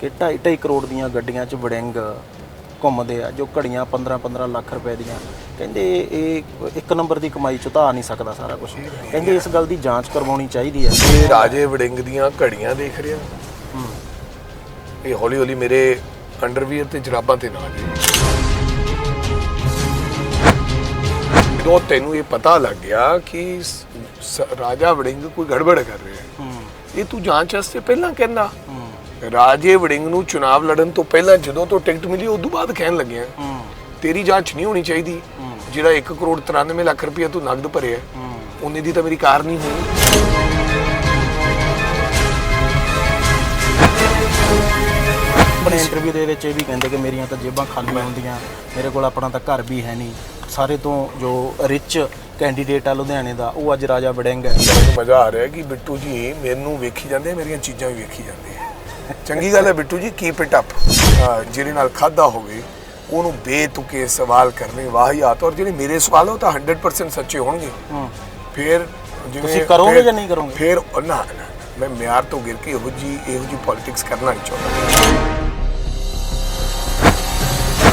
ਕਿ 2.5 ਕਰੋੜ ਦੀਆਂ ਗੱਡੀਆਂ 'ਚ ਵੜਿੰਗ ਘੁੰਮਦੇ ਆ ਜੋ ਘੜੀਆਂ 15-15 ਲੱਖ ਰੁਪਏ ਦੀਆਂ। ਕਹਿੰਦੇ ਇਹ ਇੱਕ ਨੰਬਰ ਦੀ ਕਮਾਈ 'ਚ ਤਾਂ ਆ ਨਹੀਂ ਸਕਦਾ ਸਾਰਾ ਕੁਝ ਕਹਿੰਦੇ ਇਸ ਗੱਲ ਦੀ ਜਾਂਚ ਕਰਵਾਉਣੀ ਚਾਹੀਦੀ ਹੈ। ਇਹ ਰਾਜੇ ਵੜਿੰਗ ਦੀਆਂ ਘੜੀਆਂ ਦੇਖ ਰਿਹਾ। ਹੂੰ। ਇਹ ਹੌਲੀ ਹੌਲੀ ਮੇਰੇ ਅੰਡਰਵੀਅਰ ਤੇ ਜਰਾਬਾਂ ਤੇ ਨਾ ਜੀ ਜਦੋਂ ਤੈਨੂੰ ਇਹ ਪਤਾ ਲੱਗ ਗਿਆ ਕਿ ਰਾਜਾ ਵੜਿੰਗ ਕੋਈ ਗੜਬੜ ਕਰ ਰਿਹਾ। ਹੈ ਹੂੰ। ਇਹ ਤੂੰ ਜਾਂਚ ਵਾਸਤੇ ਪਹਿਲਾਂ ਕਹਿੰਦਾ। ਹੂੰ। ਰਾਜੇ ਵੜਿੰਗ ਨੂੰ ਚੁਣਾਵ ਲੜਨ ਤੋਂ ਪਹਿਲਾਂ ਜਦੋਂ ਤੋਂ ਟਿਕਟ ਮਿਲੀ ਉਦੋਂ ਬਾਅਦ ਕਹਿਣ ਲੱਗਿਆ ਤੇਰੀ ਜਾਂਚ ਨਹੀਂ ਹੋਣੀ ਚਾਹੀਦੀ। ਜਿਹੜਾ 1 ਕਰੋੜ 93 ਲੱਖ ਰੁਪਏ ਤੂੰ ਨਗਦ ਭਰਿਆ ਉਹਨੇ ਦੀ ਤਾਂ ਮੇਰੀ ਕਾਰ ਨਹੀਂ ਹੋਈ। ਆਪਣੇ ਇੰਟਰਵਿਊ ਦੇ ਵਿੱਚ ਇਹ ਵੀ ਕਹਿੰਦੇ ਕਿ ਮੇਰੀਆਂ ਤਾਂ ਜੇਬਾਂ ਖਾਲੀਆਂ ਹੁੰਦੀਆਂ ਮੇਰੇ ਕੋਲ ਆਪਣਾ ਤਾਂ ਘਰ ਵੀ ਹੈ ਨਹੀਂ। ਸਾਰੇ ਤੋਂ ਜੋ ਰਿਚ ਕੈਂਡੀਡੇਟ ਆ ਲੁਧਿਆਣੇ ਦਾ ਉਹ ਅੱਜ ਰਾਜਾ ਵੜਿੰਗ ਹੈ। ਮੈਨੂੰ ਮਜ਼ਾ ਆ ਰਿਹਾ ਕਿ ਬਿੱਟੂ ਜੀ ਮੈਨੂੰ ਵੇਖੀ ਜਾਂਦੇ ਮੇਰੀਆਂ ਚੀਜ਼ਾਂ ਵੀ ਵੇਖੀ ਜਾਂਦੇ ਆ। ਚੰਗੀ ਗੱਲ ਹੈ ਬਿੱਟੂ ਜੀ ਕੀਪ ਇਟ ਅਪ ਜਿਹਦੇ ਨਾਲ ਖਾਦਾ ਹੋਵੇ ਉਹਨੂੰ ਬੇਤੁਕੇ ਸਵਾਲ ਕਰਨੇ ਵਾਹੀਆਤ ਔਰ ਜਿਹੜੇ ਮੇਰੇ ਸਵਾਲ ਉਹ ਤਾਂ 100% ਸੱਚੇ ਹੋਣਗੇ। ਹੂੰ। ਫਿਰ ਜਿਵੇਂ ਤੁਸੀਂ ਕਰੋਗੇ ਜਾਂ ਨਹੀਂ ਕਰੋਗੇ? ਫਿਰ ਨਾ, ਮੈਂ ਮਿਆਰ ਤੋਂ ਗਿਰ ਕੇ ਇਹੋ ਜੀ ਇਹੋ ਜੀ ਪੋਲਿਟਿਕਸ ਕਰਨਾ ਨਹੀਂ ਚਾਹੁੰਦਾ।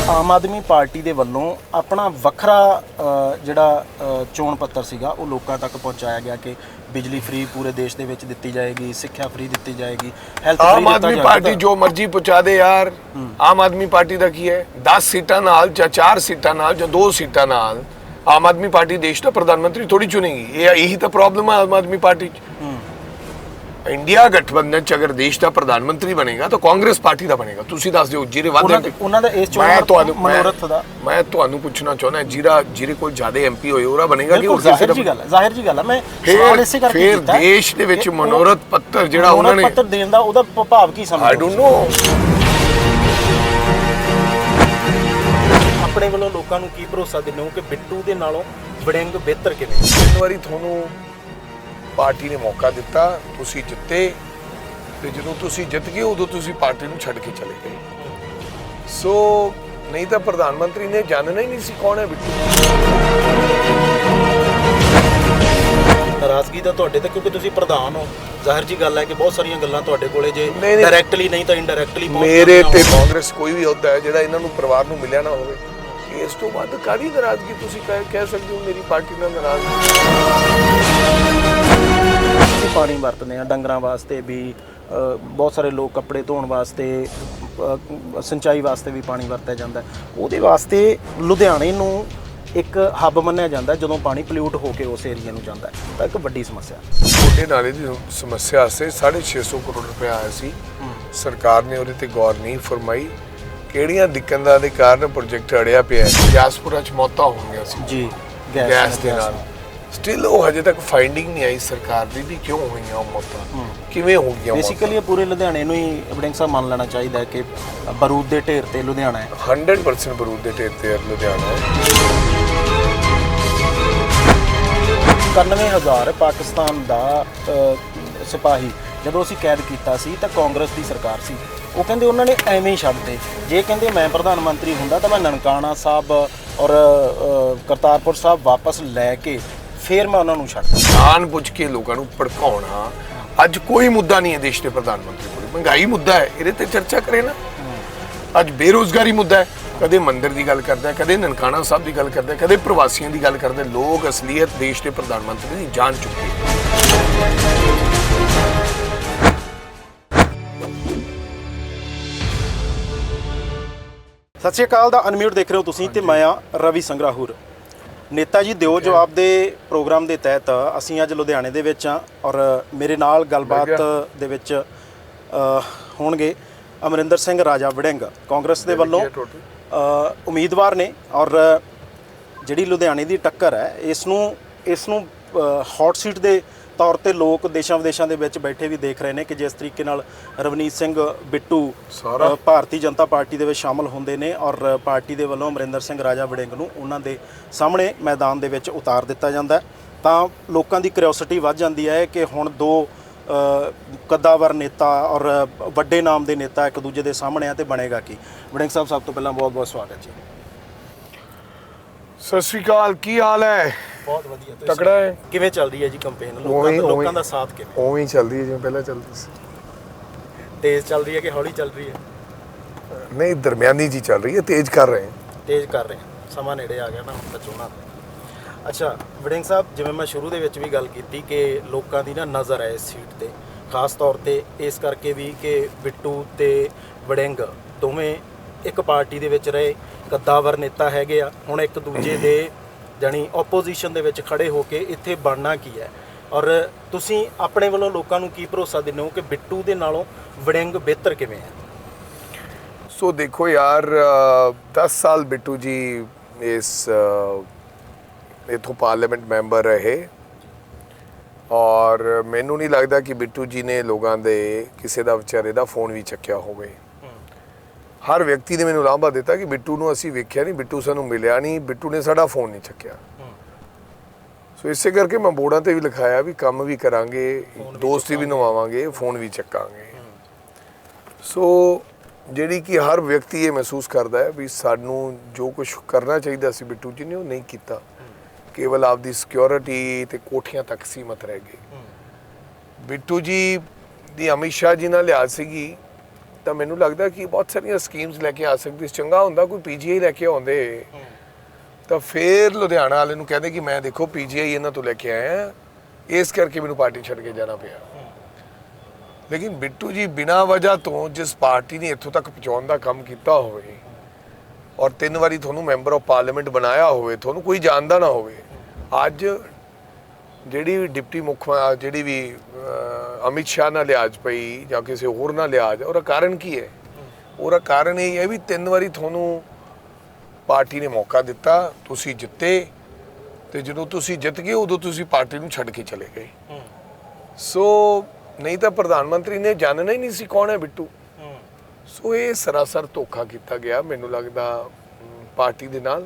ਆਮ ਆਦਮੀ ਪਾਰਟੀ ਦੇ ਵੱਲੋਂ ਆਪਣਾ ਵੱਖਰਾ ਜਿਹੜਾ ਚੋਣ ਪੱਤਰ ਸੀਗਾ ਉਹ ਲੋਕਾਂ ਤੱਕ ਪਹੁੰਚਾਇਆ ਗਿਆ ਕਿ ਬਿਜਲੀ ਫ੍ਰੀ ਪੂਰੇ ਦੇਸ਼ ਦੇ ਵਿੱਚ ਦਿੱਤੀ ਜਾਏਗੀ ਸਿੱਖਿਆ ਫ੍ਰੀ ਦਿੱਤੀ ਜਾਏਗੀ health free Aam Aadmi party ਜੋ ਮਰਜ਼ੀ ਪਹੁੰਚਾ ਦੇ ਯਾਰ ਆਮ ਆਦਮੀ ਪਾਰਟੀ ਦਾ ਕੀ ਹੈ? 10 ਸੀਟਾਂ ਨਾਲ ਜਾਂ 4 ਸੀਟਾਂ ਨਾਲ ਜਾਂ 2 ਸੀਟਾਂ ਨਾਲ ਆਮ ਆਦਮੀ ਪਾਰਟੀ ਦੇਸ਼ ਦਾ ਪ੍ਰਧਾਨ ਮੰਤਰੀ ਥੋੜੀ ਚੁਣੇਗੀ। ਇਹ ਇਹੀ ਤਾਂ ਪ੍ਰੋਬਲਮ ਹੈ ਆਮ ਆਦਮੀ ਪਾਰਟੀ 'ਚ। ਇੰਡੀਆ ਗਠਬੰਧਨ ਚ ਅਗਰ ਦੇਸ਼ ਦਾ ਪ੍ਰਧਾਨ ਮੰਤਰੀ ਬਣੇਗਾ ਤਾਂ ਕਾਂਗਰਸ ਪਾਰਟੀ ਦਾ ਬਣੇਗਾ। ਤੁਸੀਂ ਦੱਸ ਦਿਓ ਜਿਹੜੇ ਉਹਨਾਂ ਵਾਅਦੇ ਉਹਨਾਂ ਦਾ ਇਸ ਮੈਂ ਚੋਣ ਤੁਹਾਨੂੰ ਮਨੋਰਥ ਦਾ ਮੈਂ- ਤੁਹਾਨੂੰ ਪੁੱਛਣਾ ਚਾਹੁੰਦਾ ਜਿਹੜਾ ਜਿਹਦੇ ਕੋਲ ਜ਼ਿਆਦਾ ਐਮਪੀ ਹੋਏ ਉਹਦਾ ਬਣੇਗਾ ਕਿ ਉਹ ਜ਼ਾਹਿਰ ਜੀ ਗੱਲ ਹੈ ਜ਼ਾਹਿਰ ਜੀ ਗੱਲ ਹੈ। ਮੈਂ ਸਵਾਲ ਇਸੇ ਕਰਕੇ ਫਿਰ ਕੀਤਾ ਦੇਸ਼ ਦੇ ਵਿੱਚ ਮਨੋਰਥ ਪੱਤਰ ਜਿਹੜਾ ਉਹਨਾਂ ਨੇ ਪੱਤਰ ਦੇਣ ਦਾ ਉਹਦਾ ਭ- ਭਾਵ ਕੀ ਆਈ ਸਮਝਦੇ ਡੋਨਟ ਨੋ ਆਪਣੇ ਵੱਲੋਂ ਲੋਕਾਂ ਨੂੰ ਕੀ ਭਰੋਸਾ ਦਿੰਦੇ ਹੋ ਕਿ ਬਿੱਟੂ ਦੇ ਨਾਲੋਂ ਵੜਿੰਗ ਬਿਹਤਰ ਕਿਵੇਂ? ਤਿੰਨ ਵਾਰੀ ਤੁਹਾਨੂੰ ਪਾਰਟੀ ਨੇ ਮੌਕਾ ਦਿੱਤਾ ਤੁਸੀਂ ਜਿੱਤੇ ਤੇ ਜਦੋਂ ਤੁਸੀਂ ਜਿੱਤ ਗਏ ਉਦੋਂ ਤੁਸੀਂ ਪਾਰਟੀ ਨੂੰ ਛੱਡ ਕੇ ਚਲੇ ਗਏ। ਸੋ ਨਹੀਂ ਤਾਂ ਪ੍ਰਧਾਨ ਮੰਤਰੀ ਨੇ ਜਾਣਨਾ ਹੀ ਨਹੀਂ ਸੀ ਕੌਣ ਹੈ ਬਿੱਟੂ। ਨਾਰਾਜ਼ਗੀ ਤਾਂ ਤੁਹਾਡੇ ਤੇ ਕਿਉਂਕਿ ਤੁਸੀਂ ਪ੍ਰਧਾਨ ਹੋ। ਜ਼ਾਹਿਰ ਜੀ ਗੱਲ ਹੈ ਕਿ ਬਹੁਤ ਸਾਰੀਆਂ ਗੱਲਾਂ ਤੁਹਾਡੇ ਕੋਲੇ ਜੇ। ਡਾਇਰੈਕਟਲੀ ਨਹੀਂ। ਤਾਂ ਇਨਡਾਇਰੈਕਟਲੀ ਮੇਰੇ ਤੇ ਕਾਂਗਰਸ ਕੋਈ ਵੀ ਅਹੁਦਾ ਹੈ ਜਿਹੜਾ ਇਹਨਾਂ ਨੂੰ ਪਰਿਵਾਰ ਨੂੰ ਮਿਲਿਆ ਨਾ ਹੋਵੇ ਇਸ ਤੋਂ ਬਾਅਦ ਕਾਦੀ ਨਾਰਾਜ਼ਗੀ ਤੁਸੀਂ ਕਹਿ ਕਹਿ ਸਕਦੇ ਹੋ ਮੇਰੀ ਪਾਰਟੀ ਨਾਲ ਨਾਰਾਜ਼? ਅਸੀਂ ਪਾਣੀ ਵਰਤਦੇ ਆ ਡੰਗਰਾਂ ਵਾਸਤੇ ਵੀ ਬਹੁਤ ਸਾਰੇ ਲੋਕ ਕੱਪੜੇ ਧੋਣ ਵਾਸਤੇ ਸਿੰਚਾਈ ਵਾਸਤੇ ਵੀ ਪਾਣੀ ਵਰਤਿਆ ਜਾਂਦਾ। ਉਹਦੇ ਵਾਸਤੇ ਲੁਧਿਆਣੇ ਨੂੰ ਇੱਕ ਹੱਬ ਮੰਨਿਆ ਜਾਂਦਾ ਜਦੋਂ ਪਾਣੀ ਪੋਲਿਊਟ ਹੋ ਕੇ ਉਸ ਏਰੀਆ ਨੂੰ ਜਾਂਦਾ ਤਾਂ ਇੱਕ ਵੱਡੀ ਸਮੱਸਿਆ ਛੋਟੇ ਨਾਲੇ ਦੀ ਸਮੱਸਿਆ ਵਾਸਤੇ 650 ਕਰੋੜ ਰੁਪਏ ਆਇਆ ਸੀ। ਸਰਕਾਰ ਨੇ ਉਹਦੇ ਤੇ ਗੌਰ ਨਹੀਂ ਫਰਮਾਈ। ਕਿਹੜੀਆਂ ਦਿੱਕਤਾਂ ਦੇ ਕਾਰਨ ਪ੍ਰੋਜੈਕਟ ਅੜਿਆ ਪਿਆ ਹੈ? ਗਿਆਸਪੁਰਾ ਚ ਮੌਤਾਂ ਹੋ ਗਈਆਂ ਸੀ। ਜੀ ਗੈਸ ਦੇ ਨਾਲ। ਸਟਿਲ ਉਹ ਹਜੇ ਤੱਕ ਫਾਈਂਡਿੰਗ ਨਹੀਂ ਆਈ ਸਰਕਾਰ ਦੀ ਵੀ ਕਿਉਂ ਹੋਈਆਂ ਉਹ ਮੌਤਾਂ? ਕਿਵੇਂ ਹੋ ਗਈਆਂ ਬੇਸਿਕਲੀ ਇਹ ਪੂਰੇ ਲੁਧਿਆਣੇ ਨੂੰ ਹੀ ਵੜਿੰਗ ਸਾਹਿਬ ਮੰਨ ਲੈਣਾ ਚਾਹੀਦਾ ਹੈ ਕਿ ਬਰੂਦ ਦੇ ਢੇਰ ਤੇ ਲੁਧਿਆਣਾ ਹੈ। 100% ਬਰੂਦ ਦੇ ਢੇਰ ਤੇ ਹੈ। ਲੁਧਿਆਣਾ 91000 ਪਾਕਿਸਤਾਨ ਦਾ ਸਿਪਾਹੀ ਜਦੋਂ ਅਸੀਂ ਕੈਦ ਕੀਤਾ ਸੀ ਤਾਂ ਕਾਂਗਰਸ ਦੀ ਸਰਕਾਰ ਸੀ। ਉਹ ਕਹਿੰਦੇ ਉਹਨਾਂ ਨੇ ਐਵੇਂ ਹੀ ਛੱਡਦੇ ਜੇ ਕਹਿੰਦੇ ਮੈਂ ਪ੍ਰਧਾਨ ਮੰਤਰੀ ਹੁੰਦਾ ਤਾਂ ਮੈਂ ਨਨਕਾਣਾ ਸਾਹਿਬ ਔਰ ਕਰਤਾਰਪੁਰ ਸਾਹਿਬ ਵਾਪਸ ਲੈ ਕੇ ਫਿਰ ਮੈਂ ਉਹਨਾਂ ਨੂੰ ਛੱਡਦਾ ਜਾਣ ਬੁੱਝ ਕੇ ਲੋਕਾਂ ਨੂੰ ਭੜਕਾਉਣਾ ਅੱਜ ਕੋਈ ਮੁੱਦਾ ਨਹੀਂ ਹੈ ਦੇਸ਼ ਦੇ ਪ੍ਰਧਾਨ ਮੰਤਰੀ ਕੋਲ। ਮਹਿੰਗਾਈ ਮੁੱਦਾ ਹੈ ਇਹਦੇ ਤੇ ਚਰਚਾ ਕਰੇ ਨਾ। ਅੱਜ ਬੇਰੋਜ਼ਗਾਰੀ ਮੁੱਦਾ ਹੈ ਕਦੇ ਮੰਦਿਰ ਦੀ ਗੱਲ ਕਰਦਾ ਹੈ ਕਦੇ ਨਨਕਾਣਾ ਸਾਹਿਬ ਦੀ ਗੱਲ ਕਰਦਾ ਹੈ ਕਦੇ ਪ੍ਰਵਾਸੀਆਂ ਦੀ ਗੱਲ ਕਰਦਾ ਹੈ। ਲੋਕ ਅਸਲੀਅਤ ਦੇਸ਼ ਦੇ ਪ੍ਰਧਾਨ ਮੰਤਰੀ ਦੀ ਜਾਣ ਚੁੱਕੇ ਹੈ। ਸਤਿ ਸ਼੍ਰੀ ਅਕਾਲ ਦਾ ਅਨਮਿਊਟ ਦੇਖ ਰਹੇ ਹੋ ਤੁਸੀਂ ਤੇ ਮੈਂ ਆ ਰਵੀ ਸੰਗਰਾਹੁਰ। ਨੇਤਾ ਜੀ ਦਿਓ ਜਵਾਬ ਦੇ ਪ੍ਰੋਗਰਾਮ ਦੇ ਤਹਿਤ ਅਸੀਂ ਅੱਜ ਲੁਧਿਆਣੇ ਦੇ ਵਿੱਚ ਆ ਔਰ ਮੇਰੇ ਨਾਲ ਗੱਲਬਾਤ ਦੇ ਵਿੱਚ ਹੋਣਗੇ ਅਮਰਿੰਦਰ ਸਿੰਘ ਰਾਜਾ ਵੜਿੰਗ ਕਾਂਗਰਸ ਦੇ ਵੱਲੋਂ ਉਮੀਦਵਾਰ ਨੇ ਔਰ ਜਿਹੜੀ ਲੁਧਿਆਣੇ ਦੀ ਟੱਕਰ ਹੈ ਇਸ ਨੂੰ ਇਸ ਨੂੰ ਹੌਟ ਸੀਟ ਦੇ ਤੌਰ ਤੇ ਲੋਕ ਦੇਸ਼ਾਂ ਵਿਦੇਸ਼ਾਂ ਦੇ ਵਿੱਚ ਬੈਠੇ ਵੀ ਦੇਖ ਰਹੇ ਨੇ ਕਿ ਜਿਸ ਤਰੀਕੇ ਨਾਲ ਰਵਨੀਤ ਸਿੰਘ ਬਿੱਟੂ ਅ, ਭਾਰਤੀ ਜਨਤਾ ਪਾਰਟੀ ਦੇ ਵਿੱਚ ਸ਼ਾਮਲ ਹੁੰਦੇ ਨੇ ਔਰ ਪਾਰਟੀ ਦੇ ਵੱਲੋਂ ਅਮਰਿੰਦਰ ਸਿੰਘ ਰਾਜਾ ਵੜਿੰਗ ਨੂੰ ਉਹਨਾਂ ਦੇ ਸਾਹਮਣੇ ਮੈਦਾਨ ਦੇ ਵਿੱਚ ਉਤਾਰ ਦਿੱਤਾ ਜਾਂਦਾ ਹੈ। ਤਾਂ ਲੋਕਾਂ ਦੀ ਕਿਉਰਿਓਸਿਟੀ ਵੱਧ ਜਾਂਦੀ ਹੈ ਕਿ ਹੁਣ ਦੋ ਅ, ਕੱਦਾਵਰ ਨੇਤਾ ਔਰ ਵੱਡੇ ਨਾਮ ਦੇ ਨੇਤਾ ਇੱਕ ਦੂਜੇ ਦੇ ਸਾਹਮਣੇ ਆ ਤੇ ਬਣੇਗਾ ਕੀ? ਵੜਿੰਗ ਸਾਹਿਬ ਸਭ ਤੋਂ ਪਹਿਲਾਂ ਬਹੁਤ ਬਹੁਤ ਸਵਾਗਤ ਜੀ। ਸਤਿ ਸ਼੍ਰੀ ਅਕਾਲ ਕੀ ਹਾਲ ਹੈ? ਬਹੁਤ ਵਧੀਆ ਤਕੜਾ ਹੈ। ਕਿਵੇਂ ਚੱਲ ਰਹੀ ਹੈ ਜੀ ਕੰਪੇਨ ਲੋਕਾਂ ਦਾ ਲੋਕਾਂ ਦਾ ਸਾਥ ਕਿਵੇਂ? ਉਵੇਂ ਹੀ ਚੱਲਦੀ ਹੈ ਜਿਵੇਂ ਪਹਿਲਾਂ ਚੱਲਦੀ ਸੀ। ਤੇਜ਼ ਚੱਲ ਰਹੀ ਹੈ ਕਿ ਹੌਲੀ ਚੱਲ ਰਹੀ ਹੈ? ਨਹੀਂ ਦਰਮਿਆਨੀ ਜੀ ਚੱਲ ਰਹੀ ਹੈ ਤੇਜ਼ ਕਰ ਰਹੇ ਹਾਂ। ਤੇਜ਼ ਕਰ ਰਹੇ ਹਾਂ। ਸਮਾਂ ਨੇੜੇ ਆ ਗਿਆ ਨਾ ਹੁਣ ਤਾਂ ਚੋਣਾਂ ਦਾ। ਅੱਛਾ ਵੜਿੰਗ ਸਾਹਿਬ ਜਿਵੇਂ ਮੈਂ ਸ਼ੁਰੂ ਦੇ ਵਿੱਚ ਵੀ ਗੱਲ ਕੀਤੀ ਕਿ ਲੋਕਾਂ ਦੀ ਨਾ ਨਜ਼ਰ ਹੈ ਇਸ ਸੀਟ ਤੇ। ਖਾਸ ਤੌਰ ਤੇ ਇਸ ਕਰਕੇ ਵੀ ਕਿ ਬਿੱਟੂ ਤੇ ਵੜਿੰਗ ਦੋਵੇਂ ਇੱਕ ਪਾਰਟੀ ਦੇ ਵਿੱਚ ਰਹੇ। ਕੱਦਾਵਰ ਨੇਤਾ ਹੈਗੇ ਆ। ਹੁਣ ਇੱਕ ਦੂਜੇ ਦੇ ਜਾਨੀ ਆਪੋਜੀਸ਼ਨ ਦੇ ਵਿੱਚ ਖੜੇ ਹੋ ਕੇ ਇੱਥੇ ਬਣਨਾ ਕੀ ਹੈ? ਔਰ ਤੁਸੀਂ ਆਪਣੇ ਵੱਲੋਂ ਲੋਕਾਂ ਨੂੰ ਕੀ ਭਰੋਸਾ ਦਿੰਦੇ ਹੋ ਕਿ ਬਿੱਟੂ ਦੇ ਨਾਲੋਂ ਵੜਿੰਗ ਬਿਹਤਰ ਕਿਵੇਂ ਹੈ? ਸੋ ਦੇਖੋ ਯਾਰ 10 ਸਾਲ ਬਿੱਟੂ ਜੀ ਇਸ ਅ, ਇੱਥੋਂ ਪਾਰਲੀਮੈਂਟ ਮੈਂਬਰ ਰਹੇ। ਔਰ ਮੈਨੂੰ ਨਹੀਂ ਲੱਗਦਾ ਕਿ ਬਿੱਟੂ ਜੀ ਨੇ ਲੋਕਾਂ ਦੇ ਕਿਸੇ ਦਾ ਵਿਚਾਰੇ ਦਾ ਫੋਨ ਵੀ ਚੱਕਿਆ ਹੋਵੇ। ਹਰ ਵਿਅਕਤੀ ਨੇ ਮੈਨੂੰ ਲਾਂਭਾ ਦਿੱਤਾ ਕਿ ਬਿੱਟੂ ਨੂੰ ਅਸੀਂ ਵੇਖਿਆ ਨਹੀਂ ਬਿੱਟੂ ਸਾਨੂੰ ਮਿਲਿਆ ਨਹੀਂ ਬਿੱਟੂ ਨੇ ਸਾਡਾ ਫੋਨ ਨਹੀਂ ਚੱਕਿਆ। ਸੋ ਇਸੇ ਕਰਕੇ ਮੈਂ ਬੋਰਡਾਂ ਤੇ ਵੀ ਲਿਖਾਇਆ ਵੀ ਕੰਮ ਵੀ ਕਰਾਂਗੇ ਦੋਸਤੀ ਵੀ ਨਿਭਾਵਾਂਗੇ ਫੋਨ ਵੀ ਚੱਕਾਂਗੇ। ਸੋ ਜਿਹੜੀ ਕਿ ਹਰ ਵਿਅਕਤੀ ਇਹ ਮਹਿਸੂਸ ਕਰਦਾ ਹੈ ਵੀ ਸਾਨੂੰ ਜੋ ਕੁਝ ਕਰਨਾ ਚਾਹੀਦਾ ਸੀ ਬਿੱਟੂ ਜੀ ਨੇ ਉਹ ਨਹੀਂ ਕੀਤਾ। ਕੇਵਲ ਆਪਦੀ ਸਿਕਿਉਰਿਟੀ ਤੇ ਕੋਠੀਆਂ ਤੱਕ ਸੀਮਤ ਰਹਿ ਗਏ। ਬਿੱਟੂ ਜੀ ਦੀ ਅਮਿਤ ਸ਼ਾਹ ਜੀ ਨਾਲ ਲਿਆ ਸੀਗੀ। ਤਾਂ ਮੈਨੂੰ ਲੱਗਦਾ ਕਿ ਬਹੁਤ ਸਾਰੀਆਂ ਸਕੀਮਸ ਲੈ ਕੇ ਆ ਸਕਦੀ ਸੀ। ਚੰਗਾ ਹੁੰਦਾ ਕੋਈ ਪੀਜੀਆਈ ਲੈ ਕੇ ਆਉਂਦੇ। ਤਾਂ ਫੇਰ ਲੁਧਿਆਣਾ ਵਾਲੇ ਨੂੰ ਕਹਿੰਦੇ ਕਿ ਮੈਂ ਦੇਖੋ ਪੀਜੀਆਈ ਇਹਨਾਂ ਤੋਂ ਲੈ ਕੇ ਆਇਆ ਇਸ ਕਰਕੇ ਮੈਨੂੰ ਪਾਰਟੀ ਛੱਡ ਕੇ ਜਾਣਾ ਪਿਆ। ਲੇਕਿਨ ਬਿੱਟੂ ਜੀ ਬਿਨਾਂ ਵਜ੍ਹਾ ਤੋਂ ਜਿਸ ਪਾਰਟੀ ਨੇ ਇੱਥੋਂ ਤੱਕ ਪਹੁੰਚਾਉਣ ਦਾ ਕੰਮ ਕੀਤਾ ਹੋਵੇ ਔਰ ਤਿੰਨ ਵਾਰੀ ਤੁਹਾਨੂੰ ਮੈਂਬਰ ਆਫ ਪਾਰਲੀਮੈਂਟ ਬਣਾਇਆ ਹੋਵੇ ਤੁਹਾਨੂੰ ਕੋਈ ਜਾਣਦਾ ਨਾ ਹੋਵੇ ਅੱਜ ਜਿਹੜੀ ਵੀ ਡਿਪਟੀ ਮੁੱਖ ਜਿਹੜੀ ਵੀ ਅਮਿਤ ਸ਼ਾਹ ਨਾਲ ਲਿਆਜ ਪਈ ਜਾਂ ਕਿਸੇ ਹੋਰ ਨਾਲ ਲਿਆਜ ਉਹਦਾ ਕਾਰਨ ਕੀ ਹੈ? ਉਹਦਾ ਕਾਰਨ ਇਹ ਹੈ ਵੀ ਤਿੰਨ ਵਾਰੀ ਤੁਹਾਨੂੰ ਪਾਰਟੀ ਨੇ ਮੌਕਾ ਦਿੱਤਾ ਤੁਸੀਂ ਜਿੱਤੇ ਤੇ ਜਦੋਂ ਤੁਸੀਂ ਜਿੱਤ ਗਏ ਉਦੋਂ ਤੁਸੀਂ ਪਾਰਟੀ ਨੂੰ ਛੱਡ ਕੇ ਚਲੇ ਗਏ। ਸੋ ਨਹੀਂ ਤਾਂ ਪ੍ਰਧਾਨ ਮੰਤਰੀ ਨੇ ਜਾਣਨਾ ਹੀ ਨਹੀਂ ਸੀ ਕੌਣ ਹੈ ਬਿੱਟੂ। ਸੋ ਇਹ ਸਰਾਸਰ ਧੋਖਾ ਕੀਤਾ ਗਿਆ ਮੈਨੂੰ ਲੱਗਦਾ ਪਾਰਟੀ ਦੇ ਨਾਲ।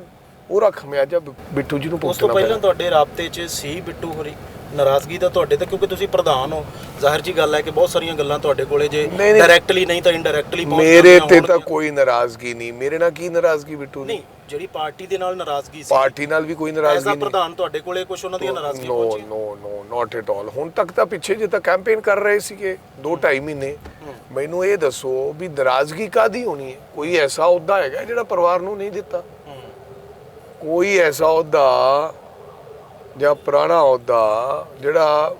ਉਹਦਾ ਖਮਿਆਜਾ ਬਿੱਟੂ ਜੀ ਨੂੰ ਉਸ ਤੋਂ ਭੁਗਤਣਾ ਪਹਿਲਾਂ ਤੁਹਾਡੇ ਰਾਬਤੇ 'ਚ ਸੀ ਬਿੱਟੂ ਹੋਰੀ। ਨਾਰਾਜ਼ਗੀ ਦਾ ਤੁਹਾਡੇ ਤੇ ਕਿਉਂਕਿ ਤੁਸੀਂ ਪ੍ਰਧਾਨ ਹੋ। ਜ਼ਾਹਿਰ ਜੀ ਗੱਲ ਹੈ ਕਿ ਬਹੁਤ ਸਾਰੀਆਂ ਗੱਲਾਂ ਤੁਹਾਡੇ ਕੋਲੇ ਜੇ ਨਹੀਂ, ਨਹੀਂ। ਡਾਇਰੈਕਟਲੀ ਨਹੀਂ ਤਾਂ ਇਨਡਾਇਰੈਕਟਲੀ ਮੇਰੇ ਤੇ ਤਾਂ ਕੋਈ ਨਾਰਾਜ਼ਗੀ ਨਹੀਂ। ਮੇਰੇ ਨਾਲ ਕੀ ਨਾਰਾਜ਼ਗੀ ਬਿੱਟੂ ਦੀ? ਨਹੀਂ ਜਿਹੜੀ ਪਾਰਟੀ ਦੇ ਨਾਲ ਨਾਰਾਜ਼ਗੀ ਸੀ। ਪਾਰਟੀ ਨਾਲ ਵੀ ਕੋਈ ਨਾਰਾਜ਼ਗੀ ਨਹੀਂ। ਪ੍ਰਧਾਨ ਤੁਹਾਡੇ ਕੋਲੇ ਕੁਝ ਉਹਨਾਂ ਦੀਆਂ ਨਾਰਾਜ਼ਗੀਆਂ ਨੋ ਪਹੁੰਚੀਆਂ। ਨੋ ਨੋ ਨਾਟ ਐਟ ਆਲ ਹੁਣ ਤੱਕ ਤਾਂ ਪਿੱਛੇ ਜੇ ਤਾਂ ਕੈਂਪੇਨ ਕਰ ਰਹੇ ਸੀਗੇ 2.5 ਮਹੀਨੇ। ਮੈਨੂੰ ਇਹ ਦੱਸੋ ਵੀ ਨਾਰਾਜ਼ਗੀ ਕਾਦੀ ਹੋਣੀ ਹੈ? ਕੋਈ ਐਸਾ ਅਹੁਦਾ ਹੈਗਾ ਜਿਹੜਾ ਪਰਿਵਾਰ ਨੂੰ ਨਹੀਂ ਦਿੱਤਾ? ਕੋਈ ਐਸਾ ਅਹੁਦਾ ਜਾਂ ਪੁਰਾਣਾ ਅਹੁਦਾ ਜਿਹੜਾ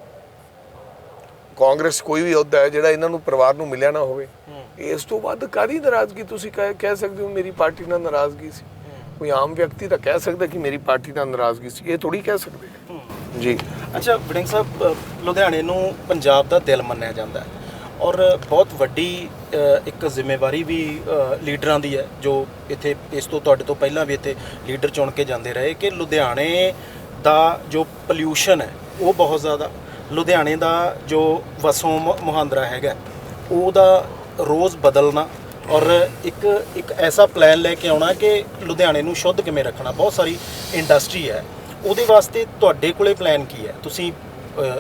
ਕਾਂਗਰਸ ਕੋਈ ਵੀ ਅਹੁਦਾ ਹੈ ਜਿਹੜਾ ਇਹਨਾਂ ਨੂੰ ਪਰਿਵਾਰ ਨੂੰ ਮਿਲਿਆ ਨਾ ਹੋਵੇ ਇਸ ਤੋਂ ਵੱਧ ਕਾਦੀ ਨਾਰਾਜ਼ਗੀ ਤੁਸੀਂ ਕਹਿ ਸਕਦੇ ਹੋ ਮੇਰੀ ਪਾਰਟੀ ਨਾਲ ਨਾਰਾਜ਼ਗੀ ਸੀ? ਕੋਈ ਆਮ ਵਿਅਕਤੀ ਤਾਂ ਕਹਿ ਸਕਦਾ ਕਿ ਮੇਰੀ ਪਾਰਟੀ ਨਾਲ ਨਾਰਾਜ਼ਗੀ ਸੀ ਇਹ ਥੋੜੀ ਕਹਿ ਸਕਦੇ ਜੀ। ਅੱਛਾ ਵੜਿੰਗ ਸਾਹਿਬ ਲੁਧਿਆਣੇ ਨੂੰ ਪੰਜਾਬ ਦਾ ਦਿਲ ਮੰਨਿਆ ਜਾਂਦਾ ਹੈ। ਔਰ ਬਹੁਤ ਵੱਡੀ ਇੱਕ ਜ਼ਿੰਮੇਵਾਰੀ ਵੀ ਲੀਡਰਾਂ ਦੀ ਹੈ, ਜੋ ਇੱਥੇ ਇਸ ਤੋਂ ਤੁਹਾਡੇ ਤੋਂ ਪਹਿਲਾਂ ਵੀ ਇੱਥੇ ਲੀਡਰ ਚੁਣ ਕੇ ਜਾਂਦੇ ਰਹੇ ਕਿ ਲੁਧਿਆਣੇ ਦਾ ਜੋ ਪੋਲਿਊਸ਼ਨ ਹੈ, ਉਹ ਬਹੁਤ ਜ਼ਿਆਦਾ, ਲੁਧਿਆਣੇ ਦਾ ਜੋ ਵਸੋਂ ਮੁ- ਮੁਹਾਂਦਰਾ ਹੈਗਾ, ਉਹਦਾ ਰੋਜ਼ ਬਦਲਣਾ ਔਰ ਇੱਕ ਇੱਕ ਐਸਾ ਪਲਾਨ ਲੈ ਕੇ ਆਉਣਾ ਕਿ ਲੁਧਿਆਣੇ ਨੂੰ ਸ਼ੁੱਧ ਕਿਵੇਂ ਰੱਖਣਾ, ਬਹੁਤ ਸਾਰੀ ਇੰਡਸਟਰੀ ਹੈ, ਉਹਦੇ ਵਾਸਤੇ ਤੁਹਾਡੇ ਕੋਲੇ ਪਲਾਨ ਕੀ ਹੈ? ਤੁਸੀਂ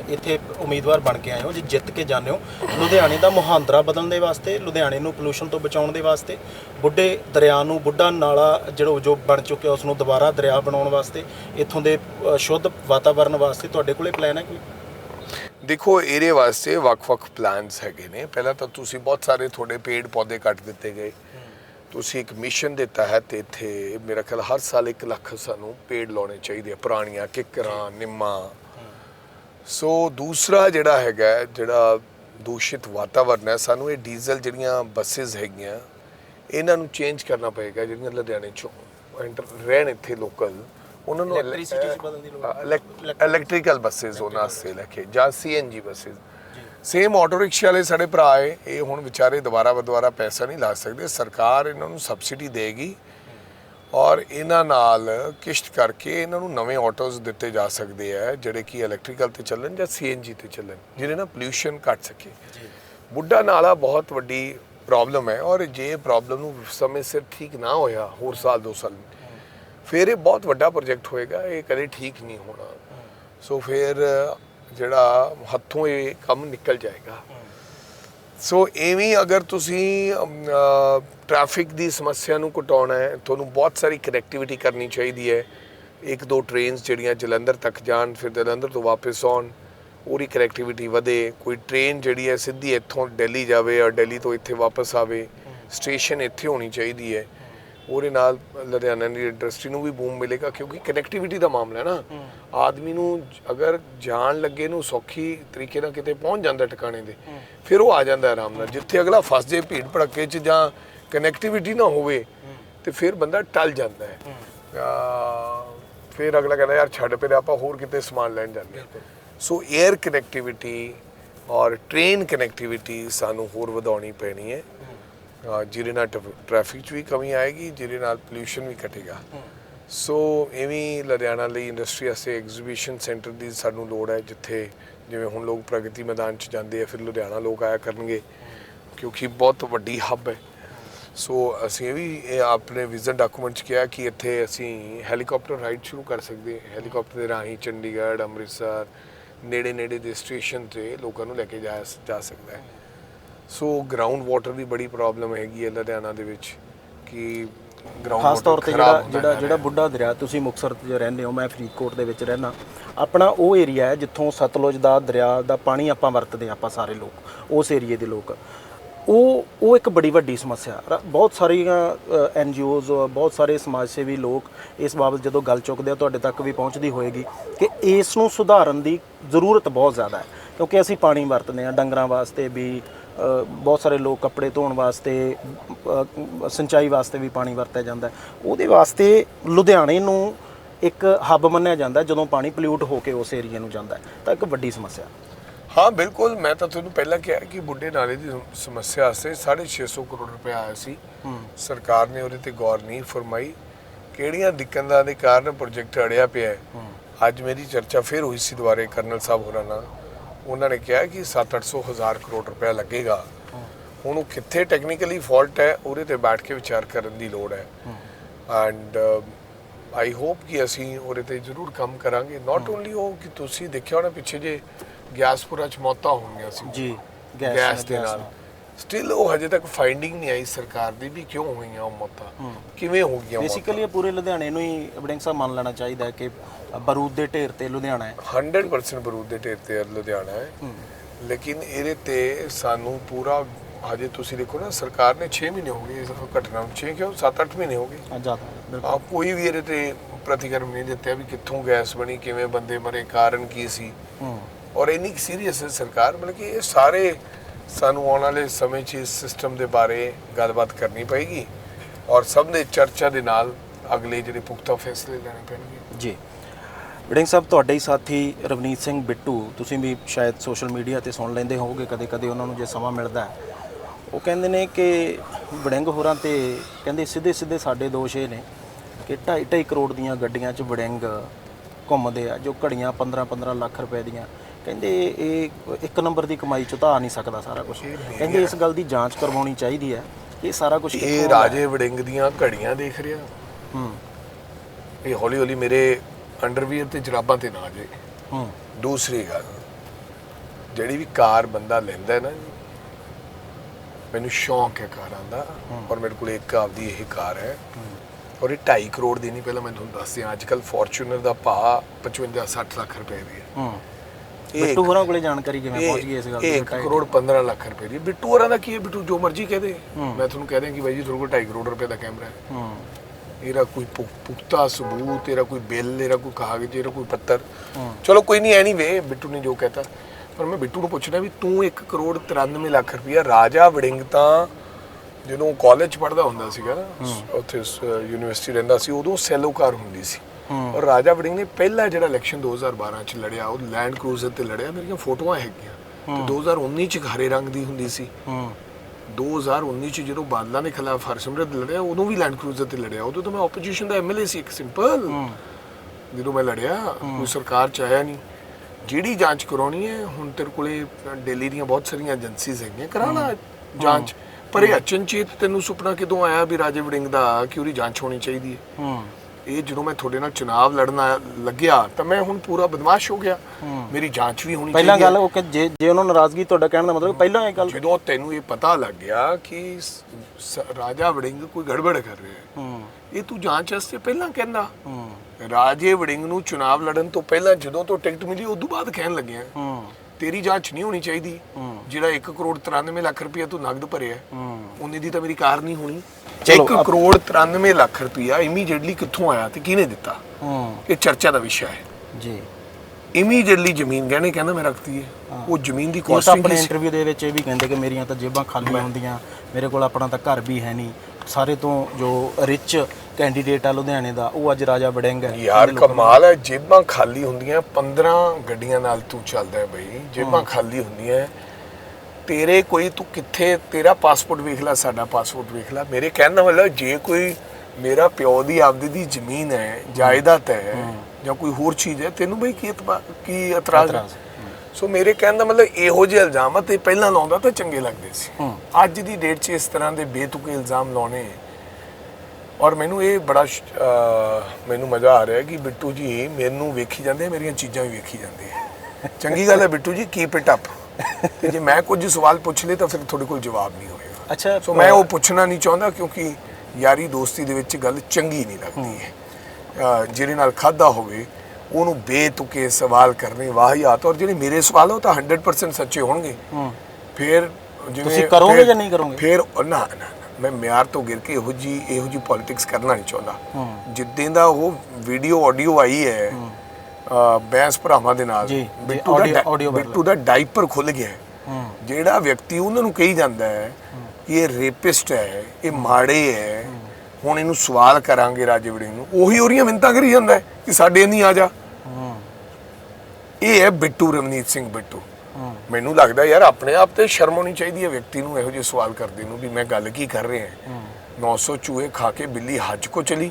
ਇੱਥੇ ਉਮੀਦਵਾਰ ਬਣ ਕੇ ਆਏ ਹੋ, ਜੇ ਜਿੱਤ ਕੇ ਜਾਂਦੇ ਹੋ, ਲੁਧਿਆਣੇ ਦਾ ਮੁਹਾਂਦਰਾ ਬਦਲਣ ਦੇ ਵਾਸਤੇ, ਲੁਧਿਆਣੇ ਨੂੰ ਪੋਲੂਸ਼ਨ ਤੋਂ ਬਚਾਉਣ ਦੇ ਵਾਸਤੇ, ਬੁੱਢੇ ਦਰਿਆ ਨੂੰ, ਬੁੱਢਾ ਨਾਲਾ ਜਿਹੜਾ ਜੋ ਬਣ ਚੁੱਕਿਆ ਉਸ ਨੂੰ ਦੁਬਾਰਾ ਦਰਿਆ ਬਣਾਉਣ ਵਾਸਤੇ, ਇੱਥੋਂ ਦੇ ਸ਼ੁੱਧ ਵਾਤਾਵਰਣ ਵਾਸਤੇ ਤੁਹਾਡੇ ਕੋਲੇ ਪਲਾਨ ਹੈ ਕੋਈ? ਦੇਖੋ, ਇਹਦੇ ਵਾਸਤੇ ਵੱਖ-ਵੱਖ ਪਲਾਨਸ ਹੈਗੇ ਨੇ। ਪਹਿਲਾਂ ਤਾਂ ਤੁਸੀਂ ਬਹੁਤ ਸਾਰੇ ਤੁਹਾਡੇ ਪੇੜ ਪੌਦੇ ਕੱਟ ਦਿੱਤੇ ਗਏ। ਤੁਸੀਂ ਇੱਕ ਮਿਸ਼ਨ ਦੇ ਤਹਿਤ ਇੱਥੇ, ਮੇਰਾ ਖਿਆਲ ਹਰ ਸਾਲ 1 ਲੱਖ ਸਾਨੂੰ ਪੇੜ ਲਾਉਣੇ ਚਾਹੀਦੇ ਆ, ਪੁਰਾਣੀਆਂ, ਕਿਕਰਾਂ, ਨਿੰਮਾਂ। ਸੋ ਦੂਸਰਾ ਜਿਹੜਾ ਹੈਗਾ ਜਿਹੜਾ ਦੂਸ਼ਿਤ ਵਾਤਾਵਰਨ ਹੈ ਸਾਨੂੰ ਇਹ ਡੀਜ਼ਲ ਜਿਹੜੀਆਂ ਬੱਸਸ ਹੈਗੀਆਂ ਇਹਨਾਂ ਨੂੰ ਚੇਂਜ ਕਰਨਾ ਪਏਗਾ ਜਿਹੜੀਆਂ ਲੁਧਿਆਣੇ ਚੋਂ enter- ਰਹਿਣ ਇੱਥੇ ਲੋਕਲ ਉਹਨਾਂ ਨੂੰ Electricity 'ਚ ਬਦਲਣ ਦੀ ਲੋੜ ਇਲੈਕਟ੍ਰੀਕਲ ਬੱਸਸ ਉਹਨਾਂ ਵਾਸਤੇ ਲੈ ਕੇ ਜਾਂ CNG buses same auto rickshaw ਵਾਲੇ ਸਾਡੇ ਭਰਾ ਹੈ ਇਹ ਹੁਣ ਵਿਚਾਰੇ ਦੁਬਾਰਾ ਦੁਬਾਰਾ ਪੈਸਾ ਨਹੀਂ ਲਾ ਸਕਦੇ ਸਰਕਾਰ ਇਹਨਾਂ ਨੂੰ ਸਬਸਿਡੀ ਦੇਗੀ। ਔਰ ਇਹਨਾਂ ਨਾਲ ਕਿਸ਼ਤ ਕਰਕੇ ਇਹਨਾਂ ਨੂੰ ਨਵੇਂ ਆਟੋਸ ਦਿੱਤੇ ਜਾ ਸਕਦੇ ਆ ਜਿਹੜੇ ਕਿ ਇਲੈਕਟ੍ਰੀਕਲ ਤੇ ਚੱਲਣ ਜਾਂ ਸੀਐਨਜੀ ਤੇ ਚੱਲਣ ਜਿਹਦੇ ਨਾਲ ਪੋਲਿਊਸ਼ਨ ਘਟ ਸਕੇ। ਬੁੱਢਾ ਨਾਲਾ ਬਹੁਤ ਵੱਡੀ ਪ੍ਰੋਬਲਮ ਹੈ ਔਰ ਜੇ ਪ੍ਰੋਬਲਮ ਨੂੰ ਸਮੇਂ ਸਿਰ ਠੀਕ ਨਾ ਹੋਇਆ ਹੋਰ ਸਾਲ ਦੋ ਸਾਲ ਫਿਰ ਇਹ ਬਹੁਤ ਵੱਡਾ ਪ੍ਰੋਜੈਕਟ ਹੋਏਗਾ ਇਹ ਕਦੇ ਠੀਕ ਨਹੀਂ ਹੋਣਾ। ਸੋ ਫਿਰ ਜਿਹੜਾ ਹੱਥੋਂ ਇਹ ਕੰਮ ਨਿਕਲ ਜਾਏਗਾ। ਸੋ ਐਵੇਂ ਅਗਰ ਤੁਸੀਂ ਟ੍ਰੈਫਿਕ ਦੀ ਸਮੱਸਿਆ ਨੂੰ ਘਟਾਉਣਾ ਹੈ ਤੁਹਾਨੂੰ ਬਹੁਤ ਸਾਰੀ ਕਨੈਕਟੀਵਿਟੀ ਕਰਨੀ ਚਾਹੀਦੀ ਹੈ। ਇੱਕ ਦੋ ਟ੍ਰੇਨਸ ਜਿਹੜੀਆਂ ਜਲੰਧਰ ਤੱਕ ਜਾਣ ਫਿਰ ਜਲੰਧਰ ਤੋਂ ਵਾਪਸ ਆਉਣ ਉਹਦੀ ਕਨੈਕਟੀਵਿਟੀ ਵਧੇ। ਕੋਈ ਟ੍ਰੇਨ ਜਿਹੜੀ ਹੈ ਸਿੱਧੀ ਇੱਥੋਂ ਦਿੱਲੀ ਜਾਵੇ ਔਰ ਦਿੱਲੀ ਤੋਂ ਇੱਥੇ ਵਾਪਸ ਆਵੇ ਸਟੇਸ਼ਨ ਇੱਥੇ ਹੋਣੀ ਚਾਹੀਦੀ ਹੈ। ਉਹਦੇ ਨਾਲ ਲੁਧਿਆਣਾ ਦੀ ਇੰਡਸਟਰੀ ਨੂੰ ਵੀ ਬੂਮ ਮਿਲੇਗਾ ਕਿਉਂਕਿ ਕਨੈਕਟੀਵਿਟੀ ਦਾ ਮਾਮਲਾ ਹੈ ਨਾ। ਆਦਮੀ ਨੂੰ ਅਗਰ ਜਾਣ ਲੱਗੇ ਨੂੰ ਸੌਖੀ ਤਰੀਕੇ ਨਾਲ ਕਿਤੇ ਪਹੁੰਚ ਜਾਂਦਾ ਟਿਕਾਣੇ ਦੇ ਫਿਰ ਉਹ ਆ ਜਾਂਦਾ ਆਰਾਮ ਨਾਲ। ਜਿੱਥੇ ਅਗਲਾ ਫਸ ਜੇ ਭੀੜ ਭੜੱਕੇ 'ਚ ਜਾਂ ਕਨੈਕਟੀਵਿਟੀ ਨਾ ਹੋਵੇ ਤੇ ਫਿਰ ਬੰਦਾ ਟਲ ਜਾਂਦਾ ਹੈ। ਫਿਰ ਅਗਲਾ ਕਹਿੰਦਾ ਯਾਰ ਛੱਡ ਪਰੇ ਆਪਾਂ ਹੋਰ ਕਿਤੇ ਸਮਾਨ ਲੈਣ ਜਾਂਦੇ ਸੋ 에ਅਰ ਕਨੈਕਟੀਵਿਟੀ ਔਰ ਟ੍ਰੇਨ ਕਨੈਕਟੀਵਿਟੀ ਸਾਨੂੰ ਹੋਰ ਵਧਾਉਣੀ ਪੈਣੀ ਹੈ। ਜਿਹਦੇ ਨਾਲ ਟ੍ਰੈਫਿਕ 'ਚ ਵੀ ਕਮੀ ਆਏਗੀ ਜਿਹਦੇ ਨਾਲ ਪੋਲਿਊਸ਼ਨ ਵੀ ਘਟੇਗਾ। ਸੋ ਐਵੇਂ ਲੁਧਿਆਣਾ ਲਈ ਇੰਡਸਟਰੀ ਵਾਸਤੇ ਐਗਜ਼ੀਬਿਸ਼ਨ ਸੈਂਟਰ ਦੀ ਸਾਨੂੰ ਲੋੜ ਹੈ ਜਿੱਥੇ ਜਿਵੇਂ ਹੁਣ ਲੋਕ ਪ੍ਰਗਤੀ ਮੈਦਾਨ 'ਚ ਜਾਂਦੇ ਆ ਫਿਰ ਲੁਧਿਆਣਾ ਲੋਕ ਆਇਆ ਕਰਨਗੇ ਕਿਉਂਕਿ ਬਹੁਤ ਵੱਡੀ ਹੱਬ ਹੈ। ਸੋ ਅਸੀਂ ਇਹ ਵੀ ਇਹ ਆਪਣੇ ਵਿਜ਼ਨ ਡਾਕੂਮੈਂਟ 'ਚ ਕਿਹਾ ਕਿ ਇੱਥੇ ਅਸੀਂ ਹੈਲੀਕਾਪਟਰ ਰਾਈਡ ਸ਼ੁਰੂ ਕਰ ਸਕਦੇ ਹਾਂ। ਹੈਲੀਕਾਪਟਰ ਦੇ ਰਾਹੀਂ ਚੰਡੀਗੜ੍ਹ ਅੰਮ੍ਰਿਤਸਰ ਨੇੜੇ ਨੇੜੇ ਦੇ ਸਟੇਸ਼ਨ ਤੇ ਲੋਕਾਂ ਨੂੰ ਲੈ ਕੇ ਜਾ ਸਕਦਾ ਹੈ। ਸੋ ਗਰਾਊਂਡ ਵਾਟਰ ਦੀ ਬੜੀ ਪ੍ਰੋਬਲਮ ਹੈਗੀ ਹੈ ਲੁਧਿਆਣਾ ਦੇ ਵਿੱਚ ਕਿ ਗਰਾਊਂਡ ਖਾਸ ਤੌਰ ਤੇ ਜਿਹੜਾ ਜਿਹੜਾ ਜਿਹੜਾ ਬੁੱਢਾ ਦਰਿਆ ਤੁਸੀਂ ਮੁਕਤਸਰ 'ਚ ਰਹਿੰਦੇ ਹੋ ਮੈਂ ਫਰੀਦਕੋਟ ਦੇ ਵਿੱਚ ਰਹਿਣਾ ਆਪਣਾ ਉਹ ਏਰੀਆ ਹੈ ਜਿੱਥੋਂ ਸਤਲੁਜ ਦਾ ਦਰਿਆ ਦਾ ਪਾਣੀ ਆਪਾਂ ਵਰਤਦੇ ਹਾਂ ਆਪਾਂ ਸਾਰੇ ਲੋਕ ਉਸ ਏਰੀਏ ਦੇ ਲੋਕ। ਉਹ ਉਹ ਇੱਕ ਬੜੀ ਵੱਡੀ ਸਮੱਸਿਆ ਬਹੁਤ ਸਾਰੀਆਂ ਐਨ ਜੀ ਓਜ਼ ਬਹੁਤ ਸਾਰੇ ਸਮਾਜ ਸੇਵੀ ਲੋਕ ਇਸ ਬਾਬਤ ਜਦੋਂ ਗੱਲ ਚੁੱਕਦੇ ਆ ਤੁਹਾਡੇ ਤੱਕ ਵੀ ਪਹੁੰਚਦੀ ਹੋਏਗੀ ਕਿ ਇਸ ਨੂੰ ਸੁਧਾਰਨ ਦੀ ਜ਼ਰੂਰਤ ਬਹੁਤ ਜ਼ਿਆਦਾ ਹੈ। ਕਿਉਂਕਿ ਅਸੀਂ ਪਾਣੀ ਵਰਤਦੇ ਹਾਂ ਡੰਗਰਾਂ ਵਾਸਤੇ ਵੀ ਬਹੁਤ ਸਾਰੇ ਲੋਕ ਕੱਪੜੇ ਧੋਣ ਵਾਸਤੇ ਸਿੰਚਾਈ ਵਾਸਤੇ ਵੀ ਪਾਣੀ ਵਰਤਿਆ ਜਾਂਦਾ। ਉਹਦੇ ਵਾਸਤੇ ਲੁਧਿਆਣੇ ਨੂੰ ਇੱਕ ਹੱਬ ਮੰਨਿਆ ਜਾਂਦਾ ਜਦੋਂ ਪਾਣੀ ਪੋਲਿਊਟ ਹੋ ਕੇ ਉਸ ਏਰੀਆ ਨੂੰ ਜਾਂਦਾ ਤਾਂ ਇੱਕ ਵੱਡੀ ਸਮੱਸਿਆ। ਹਾਂ ਬਿਲਕੁਲ। ਮੈਂ ਤਾਂ ਤੁਹਾਨੂੰ ਪਹਿਲਾਂ ਕਿਹਾ ਕਿ ਬੁੱਢੇ ਨਾਲੇ ਦੀ ਸਮੱਸਿਆ ਵਾਸਤੇ 650 ਕਰੋੜ ਰੁਪਏ ਆਇਆ ਸੀ। ਸਰਕਾਰ ਨੇ ਉਹਦੇ ਤੇ ਗੌਰ ਨਹੀਂ ਫਰਮਾਈ। ਕਿਹੜੀਆਂ ਦਿੱਕਤਾਂ ਦੇ ਕਾਰਨ ਪ੍ਰੋਜੈਕਟ ਅੜਿਆ ਪਿਆ ਹੈ। ਅੱਜ ਮੇਰੀ ਚਰਚਾ ਫਿਰ ਹੋਈ ਸੀ ਦੁਬਾਰੇ ਕਰਨਲ ਸਾਹਿਬ ਹੋਰਾਂ ਨਾਲ। ਉਹਨਾਂ ਨੇ ਕਿਹਾ ਕਿ 7-800 ਹਜ਼ਾਰ ਕਰੋੜ ਰੁਪਏ ਲੱਗੇਗਾ। ਹੁਣ ਉਹ ਕਿੱਥੇ ਟੈਕਨੀਕਲੀ ਫਾਲਟ ਹੈ ਉਹਦੇ ਤੇ ਬੈਠ ਕੇ ਵਿਚਾਰ ਕਰਨ ਦੀ ਲੋੜ ਹੈ। ਐਂਡ ਆਈ ਹੋਪ ਕਿ ਅਸੀਂ ਉਹਦੇ ਤੇ ਜ਼ਰੂਰ ਕੰਮ ਕਰਾਂਗੇ। ਨਾਟ ਓਨਲੀ ਉਹ ਕਿ ਤੁਸੀਂ ਦੇਖਿਆ ਹੋਣਾ ਪਿੱਛੇ ਜੇ ਗਿਆਸਪੁਰਾ ਚ ਮੌਤਾਂ ਹੋਣਗੀਆਂ ਸੀ। ਜੀ ਗੈਸ ਦੇ ਨਾਲ। ਸਟਿਲ ਉਹ ਹਜੇ ਤੱਕ ਫਾਈਂਡਿੰਗ ਨਹੀਂ ਆਈ ਸਰਕਾਰ ਦੀ ਵੀ ਕਿਉਂ ਹੋਈਆਂ ਉਹ ਮੌਤਾਂ। ਕਿਵੇਂ ਹੋ ਗਈਆਂ ਬੇਸਿਕਲੀ ਇਹ ਪੂਰੇ ਲੁਧਿਆਣੇ ਨੂੰ ਹੀ ਵੜਿੰਗ ਸਾਹਿਬ ਮੰਨ ਲੈਣਾ ਚਾਹੀਦਾ ਕਿ ਬਰੂਦ ਦੇ ਢੇਰ ਤੇ ਲੁਧਿਆਣਾ ਹੈ। 100% ਬਰੂਦ ਦੇ ਢੇਰ ਤੇ ਲੁਧਿਆਣਾ ਹੈ। ਲੇਕਿਨ ਇਹਦੇ ਤੇ ਸਾਨੂੰ ਪੂਰਾ ਹਜੇ ਤੁਸੀਂ ਦੇਖੋ ਨਾ ਸਰਕਾਰ ਨੇ 6 ਮਹੀਨੇ ਹੋ ਗਏ ਇਸ ਘਟਨਾ ਨੂੰ। 6 ਕਿਉਂ? 7-8 ਮਹੀਨੇ ਹੋ ਗਏ। ਜ਼ਿਆਦਾ ਬਿਲਕੁਲ। ਕੋਈ ਵੀ ਇਹਦੇ ਤੇ ਪ੍ਰਤੀਕਰਮ ਨਹੀਂ ਦਿੱਤਾ ਵੀ ਕਿੱਥੋਂ ਗੈਸ ਬਣੀ ਕਿਵੇਂ ਬੰਦੇ ਮਰੇ ਕਾਰਨ ਕੀ ਸੀ। ਔਰ ਇੰਨੀ ਸੀਰੀਅਸ ਹੈ ਸਰਕਾਰ ਮਤਲਬ ਕਿ ਇਹ ਸਾਰੇ ਸਾਨੂੰ ਆਉਣ ਵਾਲੇ ਸਮੇਂ 'ਚ ਇਸ ਸਿਸਟਮ ਦੇ ਬਾਰੇ ਗੱਲਬਾਤ ਕਰਨੀ ਪਏਗੀ। ਔਰ ਸਭ ਦੇ ਚਰਚਾ ਦੇ ਨਾਲ ਅਗਲੇ ਜਿਹੜੇ ਪੁਖਤਾ ਫੈਸਲੇ ਲੈਣੇ ਪੈਣਗੇ। ਜੀ। ਵੜਿੰਗ ਸਾਹਿਬ ਤੁਹਾਡੇ ਹੀ ਸਾਥੀ ਰਵਨੀਤ ਸਿੰਘ ਬਿੱਟੂ ਤੁਸੀਂ ਵੀ ਸ਼ਾਇਦ ਸੋਸ਼ਲ ਮੀਡੀਆ ਤੇ ਸੁਣ ਲੈਂਦੇ ਹੋਵੋਗੇ ਕਦੇ-ਕਦੇ ਉਹਨਾਂ ਨੂੰ ਜੇ ਸਮਾਂ ਮਿਲਦਾ ਹੈ। ਉਹ ਕਹਿੰਦੇ ਨੇ ਕਿ ਵੜਿੰਗ ਹੋਰਾਂ ਤੇ ਕਹਿੰਦੇ ਸਿੱਧੇ-ਸਿੱਧੇ ਸਾਡੇ ਦੋਸ਼ ਇਹ ਨੇ ਕਿ 2.5 ਕਰੋੜ ਦੀਆਂ ਗੱਡੀਆਂ 'ਚ ਵੜਿੰਗ ਘੁੰਮਦੇ ਆ ਜੋ ਘੜੀਆਂ 15-15 ਲੱਖ ਰੁਪਏ ਦੀਆਂ। ਕਹਿੰਦੇ ਇਹ ਇੱਕ ਨੰਬਰ ਦੀ ਕਮਾਈ ਚ ਤਾਂ ਆ ਨਹੀਂ ਸਕਦਾ ਸਾਰਾ ਕੁਝ ਕਹਿੰਦੇ ਇਸ ਗੱਲ ਦੀ ਜਾਂਚ ਕਰਵਾਉਣੀ ਚਾਹੀਦੀ ਹੈ ਇਹ ਸਾਰਾ ਕੁਝ ਇਹ ਰਾਜੇ ਵੜਿੰਗ ਦੀਆਂ ਘੜੀਆਂ ਦੇਖ ਰਿਹਾ। ਹੂੰ। ਇਹ ਹੌਲੀ ਹੌਲੀ ਮੇਰੇ ਅੰਡਰਵੀਅਰ ਤੇ ਜਰਾਬਾਂ ਤੇ ਨਾ ਜਾਏ। ਹੂੰ। ਦੂਸਰੀ ਗੱਲ ਜਿਹੜੀ ਵੀ ਕਾਰ ਬੰਦਾ ਲੈਂਦਾ ਹੈ ਨਾ ਜੀ, ਮੈਨੂੰ ਸ਼ੌਂਕ ਹੈ ਕਾਰਾਂ ਦਾ ਔਰ ਮੇਰੇ ਕੋਲ ਇੱਕ ਆਪਦੀ ਇਹ ਕਾਰ ਹੈ। ਔਰ ਇਹ 2.5 ਕਰੋੜ ਦੀ ਨਹੀਂ ਪਹਿਲਾਂ ਮੈਂ ਤੁਹਾਨੂੰ ਦੱਸ ਦਿਆਂ ਅੱਜ ਕੱਲ ਫੋਰਚੂਨਰ ਦਾ ਭਾਅ 55 60 ਲੱਖ ਰੁਪਏ ਦੀ ਹੈ। ਹੂੰ। ਬਿੱਟੂ ਹੋਰਾਂ ਕੋਲੇ ਜਾਣਕਾਰੀ ਕਿਵੇਂ ਪਹੁੰਚ ਗਈ ਇਸ ਗੱਲ ਦੀ? 1 ਕਰੋੜ 15 ਲੱਖ ਰੁਪਏ ਦੀ ਬਿੱਟੂ ਹੋਰਾਂ ਦਾ ਕੀ ਹੈ? ਬਿੱਟੂ ਜੋ ਮਰਜ਼ੀ ਕਹਦੇ ਮੈਂ ਤੁਹਾਨੂੰ ਕਹਿ ਦਿਆਂ ਕਿ ਬਾਈ ਜੀ ਤੁਹਾਡੇ ਕੋਲ 2.5 ਕਰੋੜ ਰੁਪਏ ਦਾ ਕੈਮਰਾ ਹੈ। ਹੂੰ। ਇਹਦਾ ਕੋਈ ਪੁਖਤਾ ਸਬੂਤ ਇਹਦਾ ਕੋਈ ਬਿੱਲ ਇਹਦਾ ਕੋਈ ਕਾਗਜ਼ ਇਹਦਾ ਕੋਈ ਪੱਤਰ ਚਲੋ ਕੋਈ ਨਹੀਂ ਐਨੀਵੇ ਬਿੱਟੂ ਨੇ ਜੋ ਕਹਿਤਾ ਪਰ ਮੈਂ ਬਿੱਟੂ ਨੂੰ ਪੁੱਛਣਾ ਵੀ ਤੂੰ 1 ਕਰੋੜ 93 ਲੱਖ ਰੁਪਇਆ ਰਾਜਾ ਵੜਿੰਗ ਤਾਂ ਜਦੋਂ ਕਾਲਜ ਪੜਦਾ ਹੁੰਦਾ ਸੀਗਾ ਨਾ ਉੱਥੇ ਯੂਨੀਵਰਸਿਟੀ ਰਹਿੰਦਾ ਸੀ ਉਦੋਂ ਸੈਲੋਕਾਰ ਹੁੰਦੀ ਸੀ ਔਰ ਰਾਜਾ ਵੜਿੰਗ ਨੇ ਪਹਿਲਾ ਜਿਹੜਾ ਇਲੈਕਸ਼ਨ 2012 ਚ ਲੜਿਆ ਉਹ ਲੈਂਡ ਕਰੂਜ਼ਰ ਤੇ ਲੜਿਆ ਮੇਰੀਆਂ ਫੋਟੋਆਂ ਹੈਗੀਆਂ ਤੇ 2019 ਚ ਹਰੇ ਰੰਗ ਦੀ ਹੁੰਦੀ ਸੀ 2019 ਚ ਜਦੋਂ ਬਾਦਲਾਂ ਦੇ ਖਿਲਾਫ ਹਰਸਿਮਰਤ ਲੜਿਆ ਉਦੋਂ ਵੀ ਲੈਂਡ ਕਰੂਜ਼ਰ ਤੇ ਲੜਿਆ। ਉਦੋਂ ਤਾਂ ਮੈਂ ਆਪੋਜੀਸ਼ਨ ਦਾ ਐਮਐਲਏ ਸੀ ਇੱਕ ਸਿੰਪਲ ਜਦੋਂ ਮੈਂ ਲੜਿਆ ਕੋਈ ਸਰਕਾਰ ਚ ਆਇਆ ਨਹੀਂ। ਜਿਹੜੀ ਜਾਂਚ ਕਰਾਉਣੀ ਹੈ ਹੁਣ ਤੇਰੇ ਕੋਲੇ ਦਿੱਲੀ ਦੀਆਂ ਬਹੁਤ ਸਾਰੀਆਂ ਏਜੰਸੀਜ਼ ਹੈਗੀਆਂ ਕਰਾ ਲਾ ਜਾਂਚ। ਪਰ ਇਹ ਅਚਨਚੇਤ ਤੈਨੂੰ ਸੁਪਨਾ ਕਿਦੋਂ ਆਇਆ ਵੀ ਰਾਜੇ ਵੜਿੰਗ ਦਾ ਕਿ ਉਹਦੀ ਜਾਂਚ ਹੋਣੀ ਚਾਹੀਦੀ ਹੈ? ਹੂੰ। ਇਹ ਜਦੋਂ ਮੈਂ ਤੁਹਾਡੇ ਨਾਲ ਚੁਣਾਵ ਲੜਨਾ ਲੱਗਿਆ ਤਾਂ ਮੈਂ ਹੁਣ ਪੂਰਾ ਬਦਮਾਸ਼ ਹੋ ਗਿਆ। ਮੇਰੀ ਜਾਂਚ ਵੀ ਹੋਣੀ ਪਹਿਲਾਂ। ਗੱਲ ਉਹ ਕਿ ਜੇ ਜੇ ਉਹਨਾਂ ਨੂੰ ਨਾਰਾਜ਼ਗੀ ਤੁਹਾਡਾ ਕਹਿਣ ਦਾ ਮਤਲਬ ਪਹਿਲਾਂ ਇਹ ਗੱਲ ਜਦੋਂ ਤੈਨੂੰ ਇਹ ਪਤਾ ਲੱਗ ਗਿਆ ਕਿ ਰਾਜਾ ਵੜਿੰਗ ਕੋਈ ਗੜਬੜ ਕਰ ਰਿਹਾ ਹੈ ਇਹ ਤੂੰ ਜਾਂਚ ਵਾਸਤੇ ਪਹਿਲਾਂ ਕਹਿੰਦਾ। ਹੂੰ। ਰਾਜੇ ਵੜਿੰਗ ਨੂੰ ਚੁਣਾਵ ਲੜਨ ਤੋਂ ਪਹਿਲਾਂ ਜਦੋਂ ਤੋਂ ਟਿਕਟ ਮਿਲੀ ਉਦੋਂ ਬਾਅਦ ਕਹਿਣ ਲੱਗਿਆ। ਤੇਰੀ ਜਾਂਚ ਨਹੀਂ ਹੋਣੀ ਚਾਹੀਦੀ। ਜਿਹੜਾ 1 ਕਰੋੜ 93 ਲੱਖ ਰੁਪਇਆ ਤੂੰ ਨਗਦ ਭਰਿਆ ਉਹਨੇ ਦੀ ਤਾਂ ਮੇਰੀ ਕਾਰ ਨਹੀਂ ਹੋਣੀ। 1 ਕਰੋੜ 93 ਲੱਖ ਰੁਪਇਆ ਇਮੀਡੀਏਟਲੀ ਕਿੱਥੋਂ ਆਇਆ ਤੇ ਕਿਹਨੇ ਦਿੱਤਾ? ਹੂੰ। ਇਹ ਚਰਚਾ ਦਾ ਵਿਸ਼ਾ ਹੈ। ਜੀ। ਇਮੀਡੀਏਟਲੀ ਜ਼ਮੀਨ ਗਹਿਣੇ ਕਹਿੰਦਾ ਮੈਂ ਰੱਖਤੀ ਹੈ। ਉਹ ਜ਼ਮੀਨ ਦੀ ਕਾਸਟਿੰਗ ਆਪਣੇ ਇੰਟਰਵਿਊ ਦੇ ਵਿੱਚ ਇਹ ਵੀ ਕਹਿੰਦੇ ਕਿ ਮੇਰੀਆਂ ਤਾਂ ਜੇਬਾਂ ਖਾਲੀ ਹੁੰਦੀਆਂ ਮੇਰੇ ਕੋਲ ਆਪਣਾ ਤਾਂ ਘਰ ਵੀ ਹੈ ਨਹੀਂ। ਸਾਰੇ ਤੋਂ ਜੋ ਰਿਚ ਕੈਂਡੀਡੇਟ ਆ ਲੁਧਿਆਣੇ ਦਾ ਉਹ ਅੱਜ ਰਾਜਾ ਵੜਿੰਗ ਹੈ। ਯਾਰ ਕਮਾਲ ਹੈ ਜੇਬਾਂ ਖਾਲੀ ਹੁੰਦੀਆਂ 15 ਗੱਡੀਆਂ ਨਾਲ ਤੂੰ ਚੱਲਦਾ ਹੈ ਬਈ ਜੇਬਾਂ ਖਾਲੀ ਹੁੰਦੀਆਂ ਤੇਰੇ ਕੋਈ ਤੂੰ ਕਿੱਥੇ ਤੇਰਾ ਪਾਸਪੋਰਟ ਵੇਖ ਲੈ ਸਾਡਾ ਪਾਸਪੋਰਟ ਵੇਖ ਲੈ। ਮੇਰੇ ਕਹਿਣ ਦਾ ਮਤਲਬ ਜੇ ਕੋਈ ਮੇਰਾ ਪਿਓ ਦੀ ਆਪਦੀ ਦੀ ਜ਼ਮੀਨ ਹੈ ਜਾਇਦਾਦ ਹੈ ਜਾਂ ਕੋਈ ਹੋਰ ਚੀਜ਼ ਹੈ ਤੈਨੂੰ ਬਈ ਕੀ ਕੀ ਇਤਰਾਜ਼ ਸੋ ਮੇਰੇ ਕਹਿਣ ਦਾ ਮਤਲਬ ਇਹੋ ਜਿਹੇ ਇਲਜ਼ਾਮ ਤੇ ਪਹਿਲਾਂ ਲਾਉਂਦਾ ਤਾਂ ਚੰਗੇ ਲੱਗਦੇ ਸੀ। ਅੱਜ ਦੀ ਡੇਟ 'ਚ ਇਸ ਤਰ੍ਹਾਂ ਦੇ ਬੇਤੁਕੇ ਇਲਜ਼ਾਮ ਲਾਉਣੇ ਔਰ ਮੈਨੂੰ ਇਹ ਬੜਾ ਮੈਨੂੰ ਮਜ਼ਾ ਆ ਰਿਹਾ ਕਿ ਬਿੱਟੂ ਜੀ ਮੈਨੂੰ ਵੇਖੀ ਜਾਂਦੇ ਮੇਰੀਆਂ ਚੀਜ਼ਾਂ ਵੀ ਵੇਖੀ ਜਾਂਦੇ ਆ। ਚੰਗੀ ਗੱਲ ਹੈ ਬਿੱਟੂ ਜੀ ਕੀਪ ਇਟ ਅਪ ਤੇ ਜੇ ਮੈਂ ਕੁਝ ਸਵਾਲ ਪੁੱਛ ਲਏ ਤਾਂ ਫਿਰ ਤੁਹਾਡੇ ਕੋਲ ਜਵਾਬ ਨਹੀਂ ਹੋਏਗਾ। ਅੱਛਾ ਸੋ ਮੈਂ ਉਹ ਪੁੱਛਣਾ ਨਹੀਂ ਚਾਹੁੰਦਾ ਕਿਉਂਕਿ ਯਾਰੀ ਦੋਸਤੀ ਦੇ ਵਿੱਚ ਗੱਲ ਚੰਗੀ ਨਹੀਂ ਲੱਗਦੀ ਹੈ। ਜਿਹਦੇ ਨਾਲ ਖਾਦਾ ਹੋਵੇ ਉਹਨੂੰ ਬੇਤੁਕੇ ਸਵਾਲ ਕਰਨੇ ਵਾਹੀਆਤ ਔਰ ਜਿਹੜੇ ਮੇਰੇ ਸਵਾਲ ਉਹ ਤਾਂ 100% ਸੱਚੇ ਹੋਣਗੇ। ਫਿਰ ਜਿਵੇਂ ਤੁਸੀਂ ਕਰੋਗੇ ਜਾਂ ਨਹੀਂ ਕਰੋਗੇ? ਫਿਰ ਨਾ ਨਾ ਮੈਂ ਮਿਆਰ ਤੋਂ ਗਿਰ ਕੇ ਇਹੋ ਜੀ ਇਹੋ ਜੀ ਪੋਲਿਟਿਕਸ ਕਰਨਾ ਨਹੀਂ ਚਾਹੁੰਦਾ। ਜਿੱਦਾਂ ਦਾ ਉਹ ਵੀਡੀਓ ਆਡੀਓ ਆਈ ਹੈ। ਬੈਂਸ ਭਰਾਵਾਂ ਦੇ ਨਾਲ ਜੀ, ਜੀ, ਬਿੱਟੂ ਦਾ audio-। ਬਿੱਟੂ ਦਾ ਡਾਈਪਰ ਖੁੱਲ ਗਿਆ ਹੈ। ਜਿਹੜਾ ਵਿਅਕਤੀ ਉਹਨਾਂ ਨੂੰ ਕਹੀ ਜਾਂਦਾ ਹੈ ਕਿ ਇਹ ਰੇਪਿਸਟ ਹੈ ਇਹ ਮਾੜੇ ਹੈ ਹੁਣ ਇਹਨੂੰ ਸਵਾਲ ਕਰਾਂਗੇ ਰਾਜੇ ਵੜਿੰਗ ਨੂੰ ਉਹੀ ਉਹਦੀਆਂ ਮਿੰਤਾਂ ਕਰੀ ਜਾਂਦਾ ਹੈ ਕਿ ਸਾਡੇ ਨਹੀਂ ਆ ਜਾ। ਇਹ ਹੈ ਬਿੱਟੂ ਰਵਨੀਤ ਸਿੰਘ ਬਿੱਟੂ। ਮੈਨੂੰ ਲੱਗਦਾ ਯਾਰ ਆਪਣੇ ਆਪ ਤੇ ਸ਼ਰਮ ਹੋਣੀ ਚਾਹੀਦੀ ਹੈ ਵਿਅਕਤੀ ਨੂੰ ਇਹੋ ਜਿਹੇ ਸਵਾਲ ਕਰਦੇ ਨੂੰ ਵੀ ਮੈਂ ਗੱਲ ਕੀ ਕਰ ਰਿਹਾ ਹਾਂ। 900 ਚੂਹੇ ਖਾ ਕੇ ਬਿੱਲੀ ਹੱਜ ਕੋ ਚਲੀ।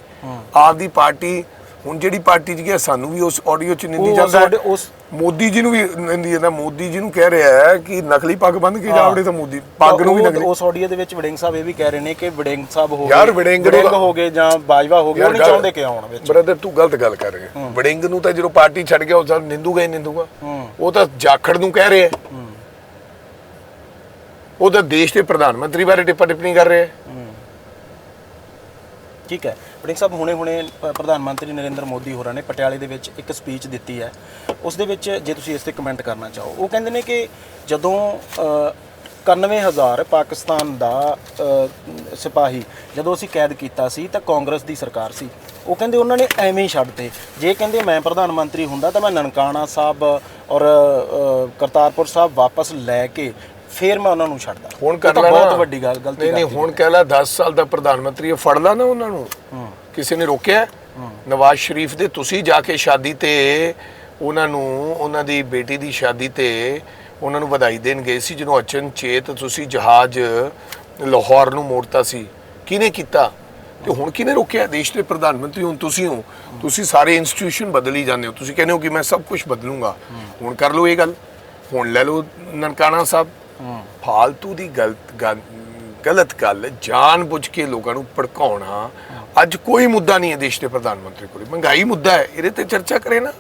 ਆਪਦੀ ਪਾਰਟੀ ਹੁਣ ਜਿਹੜੀ ਪਾਰਟੀ 'ਚ ਗਿਆ ਸਾਨੂੰ ਵੀ ਉਸ ਆਡੀਓ 'ਚ ਨਿੰਦੀ ਜਾਂਦਾ। ਸਾਡੇ ਉਸ ਮੋਦੀ ਜੀ ਨੂੰ ਵੀ ਨਿੰਦੀ ਜਾਂਦਾ। ਮੋਦੀ ਜੀ ਨੂੰ ਕਹਿ ਰਿਹਾ ਹੈ ਕਿ ਨਕਲੀ ਪੱਗ ਬੰਨ ਕੇ ਜਾਵੜੇ ਤਾਂ ਮੋਦੀ। ਪੱਗ ਨੂੰ ਵੀ ਨਕਲੀ। ਉਸ ਆਡੀਓ ਦੇ ਵਿੱਚ ਵੜਿੰਗ ਸਾਹਿਬ ਇਹ ਵੀ ਕਹਿ ਰਹੇ ਨੇ ਕਿ ਵੜਿੰਗ ਸਾਹਿਬ ਹੋ ਯਾਰ ਵੜਿੰਗ ਹੋ ਗਏ ਜਾਂ ਬਾਜਵਾ ਹੋ ਗਏ ਉਹ ਨਹੀਂ ਚਾਹੁੰਦੇ ਕਿ ਆਉਣ ਵਿੱਚ। ਬ੍ਰਦਰ ਤੂੰ ਗਲਤ ਗੱਲ ਕਰ ਰਿਹਾ। ਵੜਿੰਗ ਨੂੰ ਤਾਂ ਜਦੋਂ ਪਾਰਟੀ ਛੱਡ ਗਿਆ ਉਹ ਸਭ ਨਿੰਦੂਗਾ। ਹੀ। ਨਿੰਦੂਗਾ। ਉਹ ਤਾਂ ਜਾਖੜ ਨੂੰ ਕਹਿ ਰਿਹਾ ਹੈ। ਉਹ ਤਾਂ ਦੇਸ਼ ਦੇ ਪ੍ਰਧਾਨ ਮੰਤਰੀ ਬਾਰੇ ਟਿੱਪਾ ਟਿੱਪਣੀ ਕਰ ਰਿਹਾ ਹੈ। ਠੀਕ ਹੈ। ਵੜਿੰਗ ਸਾਹਿਬ ਹੁਣੇ ਹੁਣੇ ਪ- ਪ੍ਰਧਾਨ ਮੰਤਰੀ ਨਰਿੰਦਰ ਮੋਦੀ ਹੋਰਾਂ ਨੇ ਪਟਿਆਲੇ ਦੇ ਵਿੱਚ ਇੱਕ ਸਪੀਚ ਦਿੱਤੀ ਹੈ। ਉਸ ਦੇ ਵਿੱਚ ਜੇ ਤੁਸੀਂ ਇਸ ਤੇ ਕਮੈਂਟ ਕਰਨਾ ਚਾਹੋ ਉਹ ਕਹਿੰਦੇ ਨੇ ਕਿ ਜਦੋਂ ਅ, 91000 ਪਾਕਿਸਤਾਨ ਦਾ ਅ, ਸਿਪਾਹੀ ਜਦੋਂ ਅਸੀਂ ਕੈਦ ਕੀਤਾ ਸੀ ਤਾਂ ਕਾਂਗਰਸ ਦੀ ਸਰਕਾਰ ਸੀ। ਉਹ ਕਹਿੰਦੇ ਉਹਨਾਂ ਨੇ ਐਵੇਂ ਹੀ ਛੱਡਤੇ ਜੇ ਕਹਿੰਦੇ ਮੈਂ ਪ੍ਰਧਾਨ ਮੰਤਰੀ ਹੁੰਦਾ ਤਾਂ ਮੈਂ ਨਨਕਾਣਾ ਸਾਹਿਬ ਔਰ ਅ, ਕਰਤਾਰਪੁਰ ਸਾਹਿਬ ਵਾਪਸ ਲੈ ਕੇ ਫਿਰ ਮੈਂ ਉਹਨਾਂ ਨੂੰ ਛੱਡਦਾ। ਹੁਣ ਕਰ ਲੈਣਾ ਬਹੁਤ ਵੱਡੀ ਗੱਲ ਗਲਤੀ ਨਹੀਂ ਨਹੀਂ ਹੁਣ ਕਹਿ ਲੈ 10 ਸਾਲ ਦਾ ਪ੍ਰਧਾਨ ਮੰਤਰੀ ਫੜ ਲਾ ਨਾ ਉਹਨਾਂ ਨੂੰ। ਕਿਸੇ ਨੇ ਰੋਕਿਆ? ਨਵਾਜ਼ ਸ਼ਰੀਫ ਦੇ ਤੁਸੀਂ ਜਾ ਕੇ ਸ਼ਾਦੀ ਤੇ ਉਹਨਾਂ ਨੂੰ ਉਹਨਾਂ ਦੀ ਬੇਟੀ ਦੀ ਸ਼ਾਦੀ ਤੇ ਉਹਨਾਂ ਨੂੰ ਵਧਾਈ ਦੇਣ ਗਏ ਸੀ ਜਦੋਂ ਅਚਨਚੇਤ ਤੁਸੀਂ ਜਹਾਜ਼ ਲਾਹੌਰ ਨੂੰ ਮੋੜਤਾ ਸੀ। ਕਿਹਨੇ ਕੀਤਾ? ਤੇ ਹੁਣ ਕਿਹਨੇ ਰੋਕਿਆ? ਦੇਸ਼ ਦੇ ਪ੍ਰਧਾਨ ਮੰਤਰੀ ਹੁਣ ਤੁਸੀਂ ਹੋ। ਤੁਸੀਂ ਸਾਰੇ ਇੰਸਟੀਟਿਊਸ਼ਨ ਬਦਲੀ ਜਾਂਦੇ ਹੋ। ਤੁਸੀਂ ਕਹਿੰਦੇ ਹੋ ਕਿ ਮੈਂ ਸਭ ਕੁਝ ਬਦਲੂੰਗਾ। ਹੁਣ ਕਰ ਲਓ ਇਹ ਗੱਲ। ਹੁਣ ਲੈ ਲਓ ਨਨਕਾਣਾ ਸਾਹਿਬ। ਫਾਲਤੂ ਦੀ ਗਲਤ ਗੱਲ ਗਲਤ ਗੱਲ ਜਾਣ ਬੁੱਝ ਕੇ ਲੋਕਾਂ ਨੂੰ ਭੜਕਾਉਣਾ ਅੱਜ ਕੋਈ ਮੁੱਦਾ ਨਹੀਂ ਹੈ ਦੇਸ਼ ਦੇ ਪ੍ਰਧਾਨ ਮੰਤਰੀ ਕੋਲ। ਮਹਿੰਗਾਈ ਮੁੱਦਾ ਹੈ ਇਹਦੇ ਤੇ ਚਰਚਾ ਕਰੇ ਨਾ।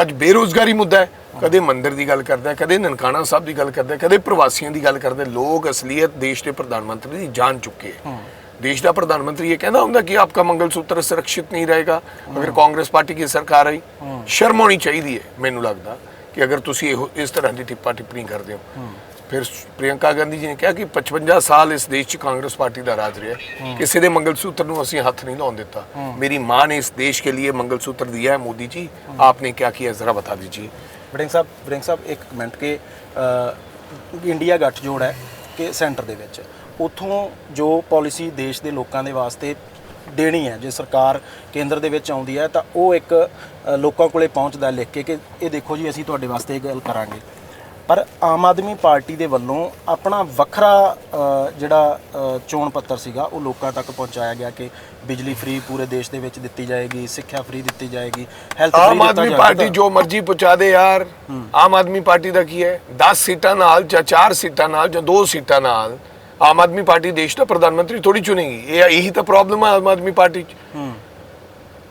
ਅੱਜ ਬੇਰੋਜ਼ਗਾਰੀ ਮੁੱਦਾ ਹੈ ਕਦੇ ਮੰਦਿਰ ਦੀ ਗੱਲ ਕਰਦਾ ਕਦੇ ਨਨਕਾਣਾ ਸਾਹਿਬ ਦੀ ਗੱਲ ਕਰਦਾ ਕਦੇ ਪ੍ਰਵਾਸੀਆਂ ਦੀ ਗੱਲ ਕਰਦਾ। ਲੋਕ ਅਸਲੀਅਤ ਦੇਸ਼ ਦੇ ਪ੍ਰਧਾਨ ਮੰਤਰੀ ਦੀ ਜਾਣ ਚੁੱਕੇ ਹੈ। ਦੇਸ਼ ਦਾ ਪ੍ਰਧਾਨ ਮੰਤਰੀ ਇਹ ਕਹਿੰਦਾ ਹੁੰਦਾ ਕਿ ਆਪਕਾ ਮੰਗਲਸੂਤਰ ਸੁਰੱਖਿਅਤ ਨਹੀਂ ਰਹੇਗਾ ਅਗਰ ਕਾਂਗਰਸ ਪਾਰਟੀ ਦੀ ਸਰਕਾਰ ਆਈ। ਸ਼ਰਮ ਹੋਣੀ ਚਾਹੀਦੀ ਹੈ ਮੈਨੂੰ ਲੱਗਦਾ। ਕਿ ਅਗਰ ਤੁਸੀਂ ਇਹੋ ਇਸ ਤਰ੍ਹਾਂ ਦੀ ਟਿੱਪਾ ਟਿੱਪਣੀ ਕਰਦੇ ਹੋ। ਫਿਰ ਪ੍ਰਿਯੰਕਾ ਗਾਂਧੀ ਜੀ ਨੇ ਕਿਹਾ ਕਿ 55 ਸਾਲ ਇਸ ਦੇਸ਼ 'ਚ ਕਾਂਗਰਸ ਪਾਰਟੀ ਦਾ ਰਾਜ ਰਿਹਾ। ਕਿਸੇ ਦੇ ਮੰਗਲਸੂਤਰ ਨੂੰ ਅਸੀਂ ਹੱਥ ਨਹੀਂ ਲਾਉਣ ਦਿੱਤਾ। ਮੇਰੀ ਮਾਂ ਨੇ ਇਸ ਦੇਸ਼ ਕੇ ਲਈ ਮੰਗਲਸੂਤਰ ਦਿਆ ਹੈ ਮੋਦੀ ਜੀ। ਆਪਨੇ ਕੀ ਕੀਤਾ ਜ਼ਰਾ ਬਤਾ ਦੀਜੀ ਬ੍ਰਿੰਗ ਸਾਹਿਬ ਬ੍ਰਿੰਗ ਸਾਹਿਬ ਇੱਕ ਕਮੈਂਟ ਕੇ ਇੰਡੀਆ ਗੱਠਜੋੜ ਹੈ ਕਿ ਸੈਂਟਰ ਦੇ ਵਿੱਚ। ਉਥੋਂ ਜੋ ਪਾਲਿਸੀ ਦੇਸ਼ ਦੇ ਲੋਕਾਂ ਦੇ ਵਾਸਤੇ ਦੇਣੀ ਹੈ। ਜੇ ਸਰਕਾਰ ਕੇਂਦਰ ਦੇ ਵਿੱਚ ਆਉਂਦੀ ਹੈ ਤਾਂ ਉਹ ਇੱਕ ਲੋਕਾਂ ਕੋਲੇ ਪਹੁੰਚਦਾ ਲਿਖ ਕੇ ਕਿ ਇਹ ਦੇਖੋ ਜੀ ਅਸੀਂ ਤੁਹਾਡੇ ਵਾਸਤੇ ਇਹ ਗੱਲ ਕਰਾਂਗੇ। ਪਰ ਆਮ ਆਦਮੀ ਪਾਰਟੀ ਦੇ ਵੱਲੋਂ ਆਪਣਾ ਵੱਖਰਾ ਜਿਹੜਾ ਚੋਣ ਪੱਤਰ ਸੀਗਾ ਉਹ ਲੋਕਾਂ ਤੱਕ ਪਹੁੰਚਾਇਆ ਗਿਆ ਕਿ ਬਿਜਲੀ ਫ੍ਰੀ ਪੂਰੇ ਦੇਸ਼ ਦੇ ਵਿੱਚ ਦਿੱਤੀ ਜਾਏਗੀ ਸਿੱਖਿਆ ਫ੍ਰੀ ਦਿੱਤੀ ਜਾਏਗੀ health free Aam Aadmi Party ਜੋ ਮਰਜ਼ੀ ਪਹੁੰਚਾ ਦੇ ਯਾਰ। ਆਮ ਆਦਮੀ ਪਾਰਟੀ ਦਾ ਕੀ ਹੈ? 10 ਸੀਟਾਂ ਨਾਲ ਜਾਂ 4 ਸੀਟਾਂ ਨਾਲ ਜਾਂ 2 ਸੀਟਾਂ ਨਾਲ ਆਮ ਆਦਮੀ ਪਾਰਟੀ ਦੇਸ਼ ਦਾ ਪ੍ਰਧਾਨ ਮੰਤਰੀ ਥੋੜੀ ਚੁਣੇਗੀ। ਇਹ ਇਹੀ ਤਾਂ ਪ੍ਰੋਬਲਮ ਹੈ ਆਮ ਆਦਮੀ ਪਾਰਟੀ 'ਚ।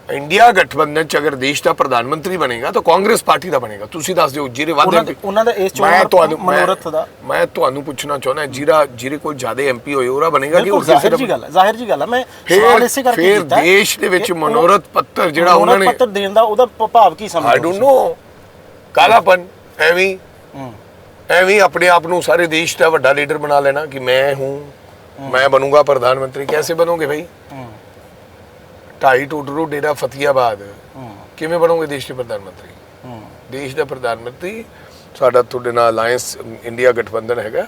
ਇੰਡੀਆ ਗਠਬੰਧਨ ਚ ਅਗਰ ਦੇਸ਼ ਦਾ ਪ੍ਰਧਾਨ ਮੰਤਰੀ ਬਣੇਗਾ ਤਾਂ ਕਾਂਗਰਸ ਪਾਰਟੀ ਦਾ ਬਣੇਗਾ। ਤੁਸੀਂ ਦੱਸ ਦਿਓ ਜਿਹੜੇ ਵਾਅਦੇ ਉਹਨਾਂ ਦੇ- ਇਸ ਚੋਣ ਤੁਹਾਨੂੰ ਮਨੋਰਥ ਦਾ। ਮੈਂ ਤੁਹਾਨੂੰ ਪੁੱਛਣਾ ਚਾਹੁੰਦਾ ਜਿਹੜਾ ਜਿਹਦੇ ਕੋਲ ਜ਼ਿਆਦਾ ਐਮਪੀ ਹੋਏ ਉਹਦਾ ਬਣੇਗਾ ਕਿ ਉਹ ਜ਼ਾਹਿਰ ਜੀ ਗੱਲ ਹੈ ਜ਼ਾਹਿਰ ਜੀ ਗੱਲ ਹੈ ਮੈਂ ਸਵਾਲ ਇਸੇ ਕਰਕੇ ਫਿਰ ਦੇਸ਼ ਦੇ ਵਿੱਚ ਮਨੋਰਥ ਪੱਤਰ ਜਿਹੜਾ ਉਹਨਾਂ ਮਨੋਰਥ ਨੇ ਪੱਤਰ ਦੇਣ ਦਾ ਉਹਦਾ ਭਾਵ ਕੀ ਸਮਝਦੇ ਆਈ ਡੋਨਟ ਨੋ ਕਾਲਾਪਨ ਐਵੇਂ ਹੀ- ਐਵੇਂ ਆਪਣੇ ਆਪ ਨੂੰ ਸਾਰੇ ਦੇਸ਼ ਦਾ ਵੱਡਾ ਲੀਡਰ ਬਣਾ ਲੈਣਾ ਕਿ ਮੈਂ ਹੂੰ ਮੈਂ ਬਣੂੰਗਾ ਪ੍ਰਧਾਨ ਮੰਤਰੀ ਕੈਸੇ ਬਣੋਗੇ ਭਾਈ ਢਾਈ ਟੋਟਰੂ ਡੇਰਾ ਫਤਿਹਾਬਾਦ ਕਿਵੇਂ ਬਣੋਗੇ ਦੇਸ਼ ਦੇ ਪ੍ਰਧਾਨ ਮੰਤਰੀ? ਦੇਸ਼ ਦਾ ਪ੍ਰਧਾਨ ਮੰਤਰੀ ਸਾਡਾ ਤੁਹਾਡੇ ਨਾਲ ਅਲਾਈਅੰਸ ਇੰਡੀਆ ਗਠਬੰਧਨ ਹੈਗਾ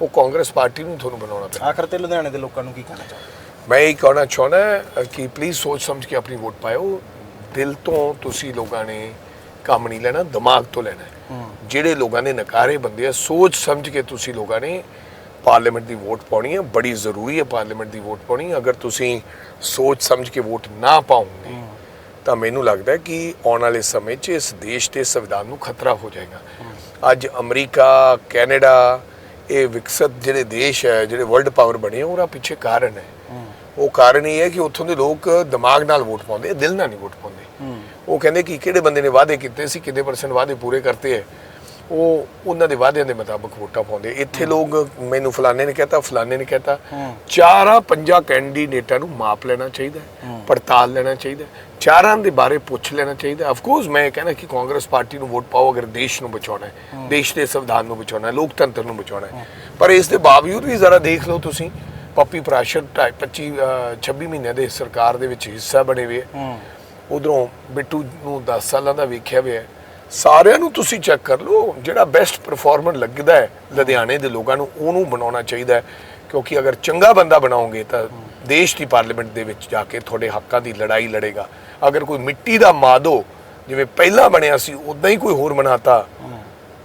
ਉਹ ਕਾਂਗਰਸ ਪਾਰਟੀ ਨੂੰ ਤੁਹਾਨੂੰ ਬਣਾਉਣਾ ਪੈਣਾ। ਆਖਰ ਤੇ ਲੁਧਿਆਣੇ ਦੇ ਲੋਕਾਂ ਨੂੰ ਕੀ ਕਹਿਣਾ ਚਾਹੁੰਦਾ ਮੈਂ ਇਹ ਕਹਿਣਾ ਚਾਹੁੰਦਾ ਕਿ ਪਲੀਜ਼ ਸੋਚ ਸਮਝ ਕੇ ਆਪਣੀ ਵੋਟ ਪਾਇਓ। ਦਿਲ ਤੋਂ ਤੁਸੀਂ ਲੋਕਾਂ ਨੇ ਕੰਮ ਨਹੀਂ ਲੈਣਾ ਦਿਮਾਗ ਤੋਂ ਲੈਣਾ ਜਿਹੜੇ ਲੋਕਾਂ ਦੇ ਨਕਾਰੇ ਬੰਦੇ ਆ ਸੋਚ ਸਮਝ ਕੇ ਤੁਸੀਂ ਲੋਕਾਂ ਨੇ ਪਾਰਲੀਮੈਂਟ ਦੀ ਵੋਟ ਪਾਉਣੀ ਹੈ ਬੜੀ ਜ਼ਰੂਰੀ ਹੈ ਪਾਰਲੀਮੈਂਟ ਦੀ ਵੋਟ ਪਾਉਣੀ ਅਗਰ ਤੁਸੀਂ ਸੋਚ ਸਮਝ ਕੇ ਵੋਟ ਨਾ ਪਾਓਗੇ ਤਾਂ ਮੈਨੂੰ ਲੱਗਦਾ ਹੈ ਕਿ ਆਉਣ ਵਾਲੇ ਸਮੇਂ 'ਚ ਇਸ ਦੇਸ਼ ਦੇ ਸੰਵਿਧਾਨ ਨੂੰ ਖਤਰਾ ਹੋ ਜਾਏਗਾ। ਅੱਜ ਅਮਰੀਕਾ ਕੈਨੇਡਾ ਇਹ ਵਿਕਸਿਤ ਜਿਹੜੇ ਦੇਸ਼ ਹੈ ਜਿਹੜੇ ਵਰਲਡ ਪਾਵਰ ਬਣੇ ਆ, ਉਹਦਾ ਪਿੱਛੇ ਕਾਰਨ ਹੈ। ਉਹ ਕਾਰਨ ਇਹ ਹੈ ਕਿ ਉੱਥੋਂ ਦੇ ਲੋਕ ਦਿਮਾਗ ਨਾਲ ਵੋਟ ਪਾਉਂਦੇ ਦਿਲ ਨਾਲ ਨਹੀਂ ਵੋਟ ਪਾਉਂਦੇ। ਉਹ ਕਹਿੰਦੇ ਕਿ ਕਿਹੜੇ ਬੰਦੇ ਨੇ ਵਾਅਦੇ ਕੀਤੇ ਸੀ ਕਿੰਨੇ ਪਰਸੈਂਟ ਵਾਅਦੇ ਪੂਰੇ ਕਰਤੇ ਹੈ। ਉਹ ਉਹਨਾਂ ਦੇ ਵਾਅਦਿਆਂ ਦੇ ਮੁਤਾਬਕ ਵੋਟਾਂ ਪਾਉਂਦੇ। ਇੱਥੇ ਲੋਕ ਮੈਨੂੰ ਫਲਾਣੇ ਨੇ ਕਹਿਤਾ ਫਲਾਣੇ ਨੇ ਕਹਿਤਾ। ਚਾਰਾਂ ਪੰਜਾਂ ਕੈਂਡੀਡੇਟਾਂ ਨੂੰ ਮਾਪ ਲੈਣਾ ਚਾਹੀਦਾ ਹੈ ਪੜਤਾਲ ਲੈਣਾ ਚਾਹੀਦਾ ਚਾਰਾਂ ਦੇ ਬਾਰੇ ਪੁੱਛ ਲੈਣਾ ਚਾਹੀਦਾ ਆਫ ਕੋਰਸ ਮੈਂ ਕਹਿੰਦਾ ਕਿ ਕਾਂਗਰਸ ਪਾਰਟੀ ਨੂੰ ਵੋਟ ਪਾਓ ਅਗਰ ਦੇਸ਼ ਨੂੰ ਬਚਾਉਣਾ ਹੈ ਦੇਸ਼ ਦੇ ਸੰਵਿਧਾਨ ਨੂੰ ਬਚਾਉਣਾ ਹੈ ਲੋਕਤੰਤਰ ਨੂੰ ਬਚਾਉਣਾ ਹੈ। ਪਰ ਇਸ ਦੇ ਬਾਵਜੂਦ ਵੀ ਜ਼ਰਾ ਦੇਖ ਲਓ ਤੁਸੀਂ ਪੱਪੀ ਪ੍ਰਾਸ਼ਰ 25 26 ਮਹੀਨਿਆਂ ਦੇ ਸਰਕਾਰ ਦੇ ਵਿੱਚ ਹਿੱਸਾ ਬਣੇ ਹੋਏ ਉਧਰੋਂ ਬਿੱਟੂ ਨੂੰ 10 ਸਾਲਾਂ ਦਾ ਵੇਖਿਆ ਹੋਇਆ ਹੈ। ਸਾਰਿਆਂ ਨੂੰ ਤੁਸੀਂ ਚੈੱਕ ਕਰ ਲਓ ਜਿਹੜਾ ਬੈਸਟ ਪਰਫਾਰਮਰ ਲੱਗਦਾ ਹੈ ਲੁਧਿਆਣੇ ਦੇ ਲੋਕਾਂ ਨੂੰ ਉਹਨੂੰ ਬਣਾਉਣਾ ਚਾਹੀਦਾ ਹੈ ਕਿਉਂਕਿ ਅਗਰ ਚੰਗਾ ਬੰਦਾ ਬਣਾਓਗੇ ਤਾਂ ਦੇਸ਼ ਦੀ ਪਾਰਲੀਮੈਂਟ ਦੇ ਵਿੱਚ ਜਾ ਕੇ ਤੁਹਾਡੇ ਹੱਕਾਂ ਦੀ ਲੜਾਈ ਲੜੇਗਾ ਅਗਰ ਕੋਈ ਮਿੱਟੀ ਦਾ ਮਾਦੋ ਜਿਵੇਂ ਪਹਿਲਾਂ ਬਣਿਆ ਸੀ ਉਦਾਂ ਹੀ ਕੋਈ ਹੋਰ ਬਣਾਤਾ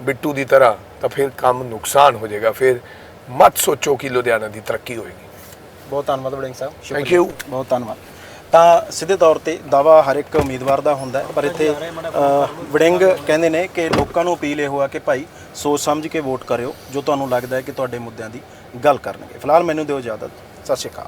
ਬਿੱਟੂ ਦੀ ਤਰ੍ਹਾਂ ਤਾਂ ਫਿਰ ਕੰਮ ਨੁਕਸਾਨ ਹੋ ਜਾਏਗਾ ਫਿਰ ਮਤ ਸੋਚੋ ਕਿ ਲੁਧਿਆਣਾ ਦੀ ਤਰੱਕੀ ਹੋਏਗੀ ਬਹੁਤ ਧੰਨਵਾਦ ਵੜਿੰਗ ਸਾਹਿਬ ਸ਼ੁਕਰੀਆ। you. ਬਹੁਤ ਧੰਨਵਾਦ ਤਾਂ ਸਿੱਧੇ ਤੌਰ ਤੇ ਦਾਵਾ ਹਰ ਇੱਕ ਉਮੀਦਵਾਰ ਦਾ ਹੁੰਦਾ ਹੈ ਪਰ ਇੱਥੇ ਅ, ਵੜਿੰਗ ਕਹਿੰਦੇ ਨੇ ਕਿ ਲੋਕਾਂ ਨੂੰ ਅਪੀਲ ਇਹ ਹੋਆ ਕਿ ਭਾਈ ਸੋਚ ਸਮਝ ਕੇ ਵੋਟ ਕਰਿਓ ਜੋ ਤੁਹਾਨੂੰ ਲੱਗਦਾ ਹੈ ਕਿ ਤੁਹਾਡੇ ਮੁੱਦਿਆਂ ਦੀ ਗੱਲ ਕਰਨਗੇ। ਫਿਲਹਾਲ ਮੈਨੂੰ ਦਿਓ ਇਜਾਜ਼ਤ। ਸਤਿ ਸ਼੍ਰੀ ਅਕਾਲ।